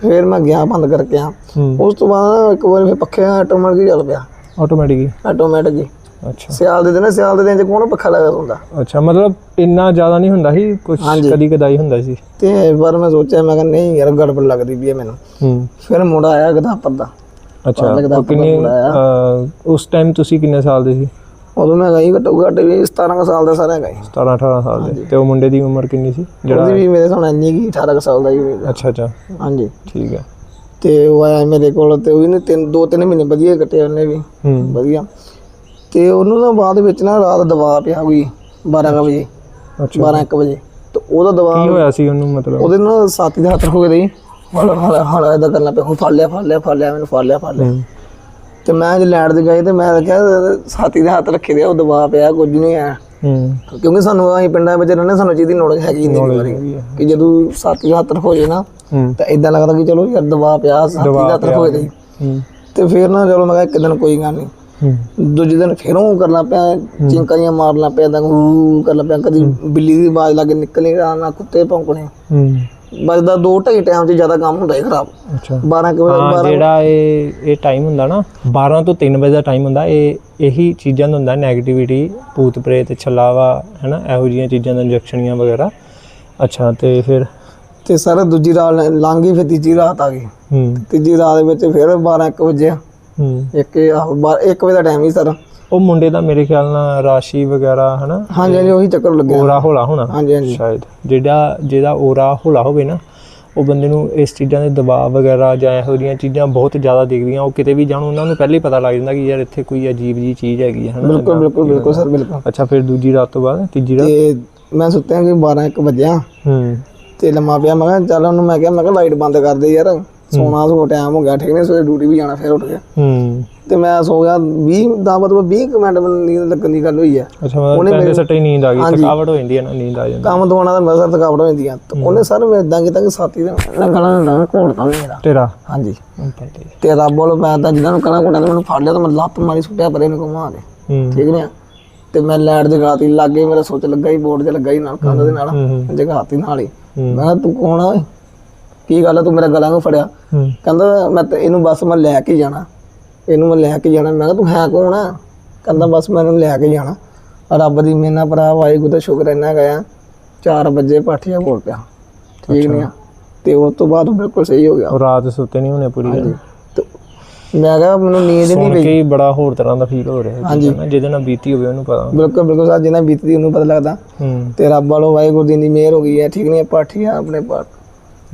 ਫਿਰ ਮੈਂ ਗਿਆ ਬੰਦ ਕਰਕੇ ਆ ਉਸ ਤੋਂ ਬਾਅਦ ਇੱਕ ਵਾਰ ਫਿਰ ਪੱਖੇ ਆਟੋਮੈਟਿਕ ਚੱਲ ਪਿਆ। ਆਟੋਮੈਟਿਕਲੀ ਆਟੋਮੈਟਿਕ ਹੀ। ਅੱਛਾ। ਸਿਆਲ ਦੇ ਦਿਨ ਸਿਆਲ ਦੇ ਦਿਨ 'ਚ ਕੋਣ ਪੱਖਾ ਲੱਗਾ ਹੁੰਦਾ? ਅੱਛਾ ਮਤਲਬ ਇੰਨਾ ਜ਼ਿਆਦਾ ਨਹੀਂ ਹੁੰਦਾ ਸੀ? ਕੁਝ ਕਦੀ ਕਦਾਈ ਹੁੰਦਾ ਸੀ? ਤੇ ਪਰ ਮੈਂ ਸੋਚਿਆ ਮੈਂ ਕਿਹਾ ਨਹੀਂ ਯਾਰ ਗੜਬੜ ਲੱਗਦੀ ਵੀ ਹੈ ਮੈਨੂੰ। ਫਿਰ ਮੁੰਡਾ ਆਇਆ ਗਦਾਪਰ ਦਾ। ਅੱਛਾ ਕਿੰਨੇ ਉਸ ਟਾਈਮ ਤੁਸੀਂ ਕਿੰਨੇ ਸਾਲ ਦੇ ਸੀ? ਉਦੋਂ ਮੈਂ ਗਈ ਘੱਟੋ ਘੱਟ ਵੀ 17 ਕੁ ਸਾਲ ਦਾ ਸਾਰਾ ਗਈ 17 18 ਸਾਲ ਦੇ। ਤੇ ਉਹ ਮੁੰਡੇ ਦੀ ਉਮਰ ਕਿੰਨੀ ਸੀ? ਜਿਹੜਾ ਉਹਦੀ ਵੀ ਮੇਰੇ ਸਾਹਮਣੇ ਇੰਨੀ ਕੀ 18 ਕੁ ਸਾਲ ਦਾ ਹੀ ਹੋਵੇਗਾ ਅੱਛਾ ਅੱਛਾ। ਹਾਂਜੀ। ਠੀਕ ਹੈ ਤੇ ਉਹ ਆਇਆ ਮੇਰੇ ਕੋਲ ਤੇ ਉਹਨੇ ਤਿੰਨ ਦੋ ਤਿੰਨ ਮਹੀਨੇ ਵਧੀਆ ਕੱਟੇ ਉਹਨੇ ਵੀ। ਹੂੰ। ਵਧੀਆ। ਤੇ ਉਹਨੂੰ ਨਾ ਬਾਅਦ ਵਿੱਚ ਨਾ ਰਾਤ ਦਵਾ ਪਿਆ ਕੋਈ 12 ਕੁ ਵਜੇ। ਅੱਛਾ। 12 1 ਵਜੇ। ਤੇ ਉਹਦਾ ਦਵਾ ਕੀ ਹੋਇਆ ਸੀ ਉਹਨੂੰ ਮਤਲਬ? ਉਹਦੇ ਨਾਲ ਸਾਥੀ ਦੇ ਹੱਥ ਹੋ ਗਏ ਹਲਾ ਹਲਾ ਹਲਾ ਇਹਦਾ ਕਰਨਾ ਪਿਆ। ਉਹ ਫੜ ਲਿਆ ਫੜ ਲਿਆ ਫੜ ਲਿਆ ਮੈਨੂੰ ਫੜ ਲਿਆ ਫੜ ਲਿਆ। ਤੇ ਮੈਂ ਜੇ ਲੈਟ ਤੇ ਗਏ ਤੇ ਮੈਂ ਕਿਹਾ ਸਾਥੀ ਦੇ ਹੱਥ ਰੱਖੇ ਦੇ ਆ, ਉਹ ਦਵਾ ਪਿਆ ਕੁਝ ਨਹੀਂ ਆ ਹੂੰ। ਕਿਉਂਕਿ ਸਾਨੂੰ ਅਸੀਂ ਪਿੰਡਾਂ ਵਿੱਚ ਰਹਿੰਦੇ ਸਾਨੂੰ ਚੀਜ਼ ਦੀ ਨੌਲੇਜ ਹੈਗੀ ਨਹੀਂ ਬਾਰੇ। ਕਿ ਜਦੋਂ ਸਾਥੀ ਦੇ ਹੱਥ ਹੋ ਜੇ ਨਾ ਹੂੰ। ਤਾਂ ਇਦਾਂ ਲੱਗਦਾ ਕਿ ਚਲੋ ਯਾਰ ਦਵਾ ਪਿਆ ਸਾਥੀ ਦੇ ਹੱਥ ਹੋ ਜੇ। ਹੂੰ। ਤੇ ਫਿਰ ਨਾ ਚਲੋ ਮੈਂ ਕਿਹਾ ਇੱਕ ਦਿਨ ਕੋਈ ਗੱਲ ਨਹੀਂ। ਹੂੰ। ਦੂਜੇ ਦਿਨ ਫਿਰ ਉਹ ਕਰਨਾ ਪਿਆ ਚਿੰਕਾਂ ਜਿਹੀਆਂ ਮਾਰਨਾ ਪਿਆ ਤਾਂ ਹੂ ਕਰਨਾ ਪਿਆ ਕਦੀ ਬਿੱਲੀ ਦੀ ਆਵਾਜ਼ ਲੱਗੇ ਨਿਕਲਣੀ ਨਾ ਕੁੱਤੇ ਭੌਂਕਣੇ। ਹੂੰ। ਬਜਦਾ 2 ਢਾਈ ਟਾਈਮ 'ਚ ਜ਼ਿਆਦਾ ਕੰਮ ਹੁੰਦਾ ਹੀ ਖਰਾਬ। ਅੱਛਾ। 12 ਕੁ ਵਜੇ ਹਾਂ ਜਿਹੜਾ ਇਹ ਇਹ ਟਾਈਮ ਹੁੰਦਾ ਨਾ 12 ਤੋਂ 3 ਵਜੇ ਦਾ ਟਾਈਮ ਹੁੰਦਾ ਇਹ ਇਹੀ ਚੀਜ਼ਾਂ ਦਾ ਹੁੰਦਾ 네ਗੇਟਿਵਿਟੀ ਭੂਤ ਪ੍ਰੇਤ ਛਲਾਵਾ ਹੈਨਾ ਇਹੋ ਜਿਹੀਆਂ ਚੀਜ਼ਾਂ ਦਾ ਇੰਜੈਕਸ਼ਨੀਆਂ ਵਗੈਰਾ। ਅੱਛਾ ਤੇ ਫਿਰ? ਤੇ ਸਰ ਦੂਜੀ ਰਾਤ ਲੰਘ ਗਈ ਫਿਰ ਤੀਜੀ ਰਾਤ ਆ ਗਈ। ਹੂੰ। ਤੀਜੀ ਰਾਤ ਦੇ ਵਿੱਚ ਫਿਰ 12 1 ਵਜੇ ਹੂੰ। ਇੱਕ ਆਹੋ 1 ਵਜੇ ਦਾ ਟਾਈਮ ਹੀ ਸਰ। ਉਹ ਮੁੰਡੇ ਦਾ ਮੇਰੇ ਖਿਆਲ ਨਾਲ ਰਾਸ਼ੀ ਵਗੈਰਾ ਹਨਾ? ਹਾਂਜੀ ਹਾਂਜੀ ਉਹੀ ਚੱਕਰ ਲੱਗਿਆ। ਓਰਾ ਹੋਲਾ ਹੋਣਾ। ਹਾਂਜੀ ਹਾਂਜੀ। ਸ਼ਾਇਦ। ਜਿਹੜਾ ਜਿਹਦਾ ਓਰਾ ਹੋਲਾ ਹੋਵੇ ਨਾ ਉਹ ਬੰਦੇ ਨੂੰ ਇਸ ਚੀਜ਼ਾਂ ਦੇ ਦਬਾਅ ਵਗੈਰਾ ਜਾਂ ਇਹੋ ਜਿਹੀਆਂ ਚੀਜ਼ਾਂ ਬਹੁਤ ਜ਼ਿਆਦਾ ਦਿਖਦੀਆਂ। ਉਹ ਕਿਤੇ ਵੀ ਜਾਣ ਉਹਨਾਂ ਨੂੰ ਪਹਿਲੇ ਹੀ ਪਤਾ ਲੱਗ ਜਾਂਦਾ ਕਿ ਯਾਰ ਇੱਥੇ ਕੋਈ ਅਜੀਬ ਜੀ ਚੀਜ਼ ਹੈਗੀ ਹੈ ਹਨਾ? ਬਿਲਕੁਲ ਬਿਲਕੁਲ ਬਿਲਕੁਲ ਸਰ ਬਿਲਕੁਲ। ਅੱਛਾ ਫਿਰ ਦੂਜੀ ਰਾਤ ਤੋਂ ਬਾਅਦ ਤੀਜੀ ਰਾਤ? ਤੇ ਮੈਂ ਸੁੱਤਿਆ ਕਿ 12 1 ਵਜਿਆ। ਹੂੰ। ਤੇ ਲੰਮਾ ਪਿਆ ਮੈਂ ਕਿਹਾ ਚੱਲ ਉਹਨੂੰ ਮੈਂ ਕਿਹਾ ਮੈਂ ਕਿਹਾ ਲਾਈਟ ਬੰਦ ਕਰ ਦੇ ਯਾਰ। ਸੋਣਾ ਸੋ ਟਾਈਮ ਹੋ ਗਿਆ ਠੀਕ ਨੇ ਸਵੇਰੇ ਡਿਊਟੀ ਵੀ ਜਾਣਾ ਫਿਰ ਉੱਠ ਗਿਆ ਹੂੰ। ਤੇ ਮੈਂ ਸੋ ਗਿਆ 20 ਦਾ ਮਤਲਬ 20 ਕੁ ਮਿੰਟ ਮੈਨੂੰ ਨੀਂਦ ਲੱਗਣ ਦੀ ਗੱਲ ਹੋਈ ਹੈ ਅੱਛਾ ਮਤਲਬ ਪਹਿਲੇ ਸੱਟੇ ਹੀ ਨੀਂਦ ਆ ਗਈ ਥਕਾਵਟ ਹੋ ਜਾਂਦੀ ਹੈ ਨਾ ਨੀਂਦ ਆ ਜਾਂਦੀ ਕੰਮ ਤੋਂ ਆਉਣਾ ਤਾਂ ਮੈਂ ਸਰ ਥਕਾਵਟ ਹੋ ਜਾਂਦੀ ਆ। ਤੇ ਉਹਨੇ ਸਰ ਮੈਂ ਇਦਾਂ ਕੀਤਾ ਕਿ ਸਾਥੀ ਦਾ ਗਲਾ ਨਾ ਘੋੜਦਾ ਮੇਰਾ। ਤੇਰਾ? ਹਾਂਜੀ। ਤੇ ਰੱਬ ਵੱਲੋਂ ਮੈਂ ਤਾਂ ਜਿੱਦਾਂ ਨੂੰ ਕਣਾ ਘੋੜਾ ਤੇ ਮੈਨੂੰ ਫੜ ਲਿਆ ਤਾਂ ਮੈਂ ਲੱਤ ਮਾਰੀ ਸੁੱਟਿਆ ਪਰੇ ਨੂੰ ਘੁਮਾ ਦੇ ਠੀਕ ਨੇ ਤੇ ਮੈਂ ਲਾਈਟ ਜਗਾਤੀ ਲੱਗੇ ਮੇਰਾ ਸੋਚ ਲੱਗਾ ਹੀ ਬੋਰਡ 'ਚ ਲੱਗਾ ਹੀ ਨਾਲ ਕੰਧ ਦੇ ਨਾਲ ਜਗਾਤੀ ਨਾਲ ਹੀ। ਮੈਂ ਤੂੰ ਕੌਣ ਆ? ਕੀ ਗੱਲ ਆ ਤੂੰ ਮੇਰਾ ਗਲਾ ਨੂੰ ਫੜਿਆ? ਕਹਿੰਦਾ ਮੈਂ ਤੇ ਇਹਨੂੰ ਬਸ ਮੈਂ ਲੈ ਕੇ ਜਾਣਾ। ਇਹਨੂੰ ਮੈਂ ਲੈ ਕੇ ਜਾਣਾ। ਮੈਂ ਕਿਹਾ ਤੂੰ ਹੈ ਕੌਣ ਆ? ਕਹਿੰਦਾ ਬਸ ਮੈਂ ਇਹਨੂੰ ਲੈ ਕੇ ਜਾਣਾ। ਰੱਬ ਦੀ ਮਿਹਨਾ ਭਰਾ ਵਾਹਿਗੁਰੂ ਦਾ ਸ਼ੁਕਰ ਇੰਨਾ ਗਿਆ 4 ਵਜੇ ਪਾਠੀਆ ਬੋਲ ਪਿਆ। ਠੀਕ ਨਹੀਂ ਆ। ਤੇ ਉਸ ਤੋਂ ਬਾਅਦ ਬਿਲਕੁਲ ਸਹੀ ਹੋ ਗਿਆ। ਰਾਤ ਸੁੱਤੇ ਨਹੀਂ ਹੋਣੇ ਪੂਰੀ ਰਾਤ। ਮੈਂ ਕਿਹਾ ਮੈਨੂੰ ਨੀਂਦ ਨਹੀਂ ਪਈ। ਕੇ ਬੜਾ ਹੋਰ ਤਰ੍ਹਾਂ ਦਾ ਫੀਲ ਹੋ ਰਿਹਾ ਹੈ। ਚੀਜ਼ਾਂ ਨਾ, ਜਿਹਦੇ ਨਾਲ ਬੀਤੀ ਹੋਵੇ ਉਹਨੂੰ ਪਤਾ। ਬਿਲਕੁਲ ਬਿਲਕੁਲ। ਸਰ ਜਿੰਨਾ ਬੀਤਦੀ ਉਹਨੂੰ ਪਤਾ ਲੱਗਦਾ। ਤੇ ਰੱਬ ਵਾਲੋ ਵਾਹਿਗੁਰੂ ਦੀ ਮਿਹਰ ਹੋ ਗਈ ਹੈ। ਠੀਕ ਨਹੀਂ ਪਾਠੀਆਂ ਆਪਣੇ ਪਾਠ।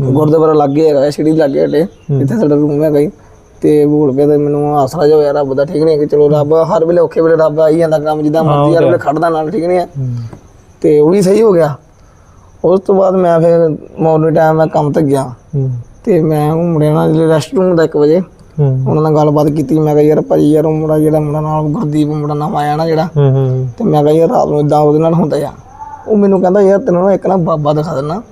ਗੁਰਦੁਆਰਾ ਲੱਗੇ ਹੈਗਾ ਸਿੜੀ ਲੱਗੇ ਹਟੇ ਜਿੱਥੇ ਸਾਡਾ ਰੂਮ ਹੈਗਾ ਜੀ। ਤੇ ਭੂਲ ਪਿਆ ਤੇ ਮੈਨੂੰ ਆਸਰਾ ਜੋ ਹੋਇਆ ਰੱਬ ਦਾ ਠੀਕ ਨਹੀਂ ਕਿ ਚਲੋ ਰੱਬ ਹਰ ਵੇਲੇ ਔਖੇ ਵੇਲੇ ਰੱਬ ਆਈ ਜਾਂਦਾ ਕੰਮ ਜਿੱਦਾਂ ਮਰਜ਼ੀ ਹਰ ਵੇਲੇ ਖੜਦਾ ਨਾਲ ਠੀਕ ਨਹੀਂ ਹੈ। ਹੂੰ। ਤੇ ਉਹ ਵੀ ਸਹੀ ਹੋ ਗਿਆ। ਉਸ ਤੋਂ ਬਾਅਦ ਮੈਂ ਫਿਰ ਮਾਰਨਿੰਗ ਟਾਈਮ ਮੈਂ ਕੰਮ ਤੇ ਗਿਆ। ਹੂੰ। ਤੇ ਮੈਂ ਉਹ ਮੁੰਡਿਆਂ ਨਾਲ ਜਿਹੜੇ ਰੈਸਟਰੂਮ ਦਾ 1 ਵਜੇ ਹੂੰ। ਉਹਨਾਂ ਨਾਲ ਗੱਲਬਾਤ ਕੀਤੀ। ਮੈਂ ਕਿਹਾ ਯਾਰ ਭਾਜੀ ਯਾਰ ਮੁੰਡਾ ਜਿਹੜਾ ਮੁੰਡਾ ਨਾਲ ਗੁਰਦੀਪ ਮੁੰਡਾ ਨਾਮ ਆਇਆ ਨਾ ਜਿਹੜਾ। ਹੂੰ ਹੂੰ ਤੇ ਮੈਂ ਕਿਹਾ ਯਾਰ ਰਾਤ ਨੂੰ ਇਦਾਂ ਉਹਦੇ ਨਾਲ ਹੁੰਦਾ ਆ। ਉਹ ਮੈਨੂੰ ਕਹਿੰਦਾ ਯਾਰ ਤੈਨੂੰ ਨਾ ਇੱਕ ਨਾ ਬਾਬਾ ਦਿਖਾ ਦੇਣਾ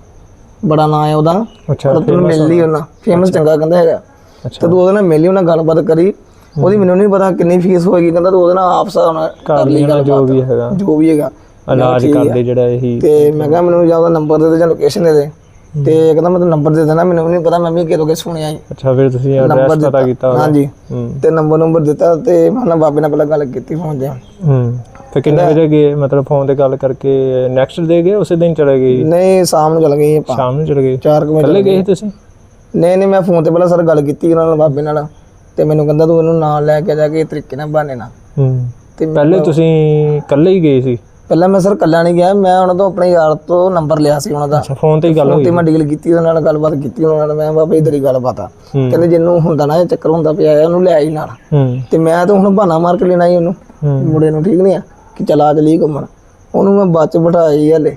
ਬੜਾ ਨਾਂ ਹੈ ਉਹਦਾ। ਅੱਛਾ ਤੈਨੂੰ ਮਿਲ ਲਈ ਉਹਨਾਂ ਫੇਮਸ ਚੰਗਾ ਕਹਿੰਦਾ ਹੈਗਾ। ਤੇ ਤੂੰ ਉਹਦੇ ਨਾਲ ਮਿਲ ਲਈ ਉਹਨਾਂ ਗੱਲਬਾਤ ਕਰੀ। ਉਹਦੀ ਮੈਨੂੰ ਨਹੀਂ ਪਤਾ ਕਿੰਨੀ ਫੀਸ ਹੋਏਗੀ ਕਹਿੰਦਾ ਤੂੰ ਉਹਦੇ ਨਾਲ ਆਪਸ ਨਾਲ ਕਰ ਲਈ ਨਾ ਜੋ ਵੀ ਹੈਗਾ। ਜੋ ਵੀ ਹੈਗਾ। ਇਲਾਜ ਕਰਦੇ ਜਿਹੜਾ ਇਹੀ ਤੇ ਮੈਂ ਕਿਹਾ ਮੈਨੂੰ ਜਾਂ ਉਹਦਾ ਨੰਬਰ ਦੇ ਦੇ ਜਾਂ ਲੋਕੇਸ਼ਨ ਦੇ ਦੇ। ਤੇ ਕਹਿੰਦਾ ਮੈਂ ਤੈਨੂੰ ਨੰਬਰ ਦੇ ਦੇਣਾ ਮੈਨੂੰ ਨਹੀਂ ਪਤਾ ਮੈਂ ਵੀ ਕਿਹਦੋਂ ਕਿ ਸੁਣਿਆ ਅੱਛਾ ਫਿਰ ਤੁਸੀਂ ਐਡਰੈਸ ਪਤਾ ਕੀਤਾ? ਹਾਂਜੀ। ਤੇ ਨੰਬਰ ਨੰਬਰ ਦਿੱਤਾ ਤੇ ਮੈਂ ਨਾ ਬਾਬੇ ਨਾਲ ਪਹਿਲਾਂ ਗੱਲ ਕੀਤੀ ਫੋਨ ਤੇ ਹੂੰ। ਤੇ ਕਿੰਨੇ ਵਜੇ ਗਏ? ਮਤਲਬ ਫੋਨ ਤੇ ਗੱਲ ਕਰਕੇ ਨੈਕਸਟ ਡੇ ਗਏ? ਉਸੇ ਦਿਨ ਚਲੇ ਗਏ? ਨਹੀਂ ਸ਼ਾਮ ਨੂੰ ਚਲ ਗਏ ਆਪਾਂ। ਸ਼ਾਮ ਨੂੰ ਚਲੇ ਗਏ? 4 ਵਜੇ ਇਕੱਲੇ ਗਏ ਸੀ ਤੁਸੀਂ? ਨਹੀਂ ਨਹੀਂ ਮੈਂ ਫੋਨ ਤੇ ਪਹਿਲਾਂ ਸਰ ਗੱਲ ਕੀਤੀ ਉਹਨਾਂ ਨਾਲ ਬਾਬੇ ਨਾਲ। ਤੇ ਮੈਨੂੰ ਕਹਿੰਦਾ ਤੂੰ ਇਹਨੂੰ ਨਾਲ ਲੈ ਕੇ ਜਾ ਕੇ ਇਹ ਤਰੀਕੇ ਨਾਲ ਬਹਾਨੇ ਨਾਲ। ਹੂੰ। ਤੇ ਪਹਿਲੇ ਤੁਸੀਂ ਇਕੱਲੇ ਹੀ ਗਏ ਸੀ? ਪਹਿਲਾਂ ਮੈਂ ਸਰ ਕੱਲਾ ਨਹੀਂ ਗਿਆ ਮੈਂ ਉਹਨਾਂ ਤੋਂ ਆਪਣੇ ਯਾਰ ਤੋਂ ਨੰਬਰ ਲਿਆ ਸੀ ਉਹਨਾਂ ਦਾ। ਅੱਛਾ ਫੋਨ ਤੇ ਹੀ ਗੱਲ ਹੋਈ ਤੇ ਮੈਂ ਡੀਲ ਕੀਤੀ ਉਹਨਾਂ ਨਾਲ ਗੱਲਬਾਤ ਕੀਤੀ ਉਹਨਾਂ ਨਾਲ। ਮੈਂ ਬਾਬਾ ਇਧਰ ਹੀ ਗੱਲਬਾਤ ਆ। ਕਹਿੰਦੇ ਜਿੰਨੂੰ ਹੁੰਦਾ ਨਾ ਇਹ ਚੱਕਰ ਹੁੰਦਾ ਪਿਆ ਉਹਨੂੰ ਲੈ ਆਈ ਨਾਲ। ਹੂੰ। ਤੇ ਮੈਂ ਤਾਂ ਹੁਣ ਬਹਾਨਾ ਮਾਰ ਕੇ ਲੈਣਾ ਹੀ ਉਹਨੂੰ। ਮੁੰਡੇ ਨੂੰ ਠੀਕ ਨਹੀਂ ਆ। ਕਿ ਚਲਾ ਚਲੀ ਘੁੰਮਣ। ਉਹਨੂੰ ਮੈਂ ਬਾਅਦ ਚ ਬਿਠਾਈ ਹਲੇ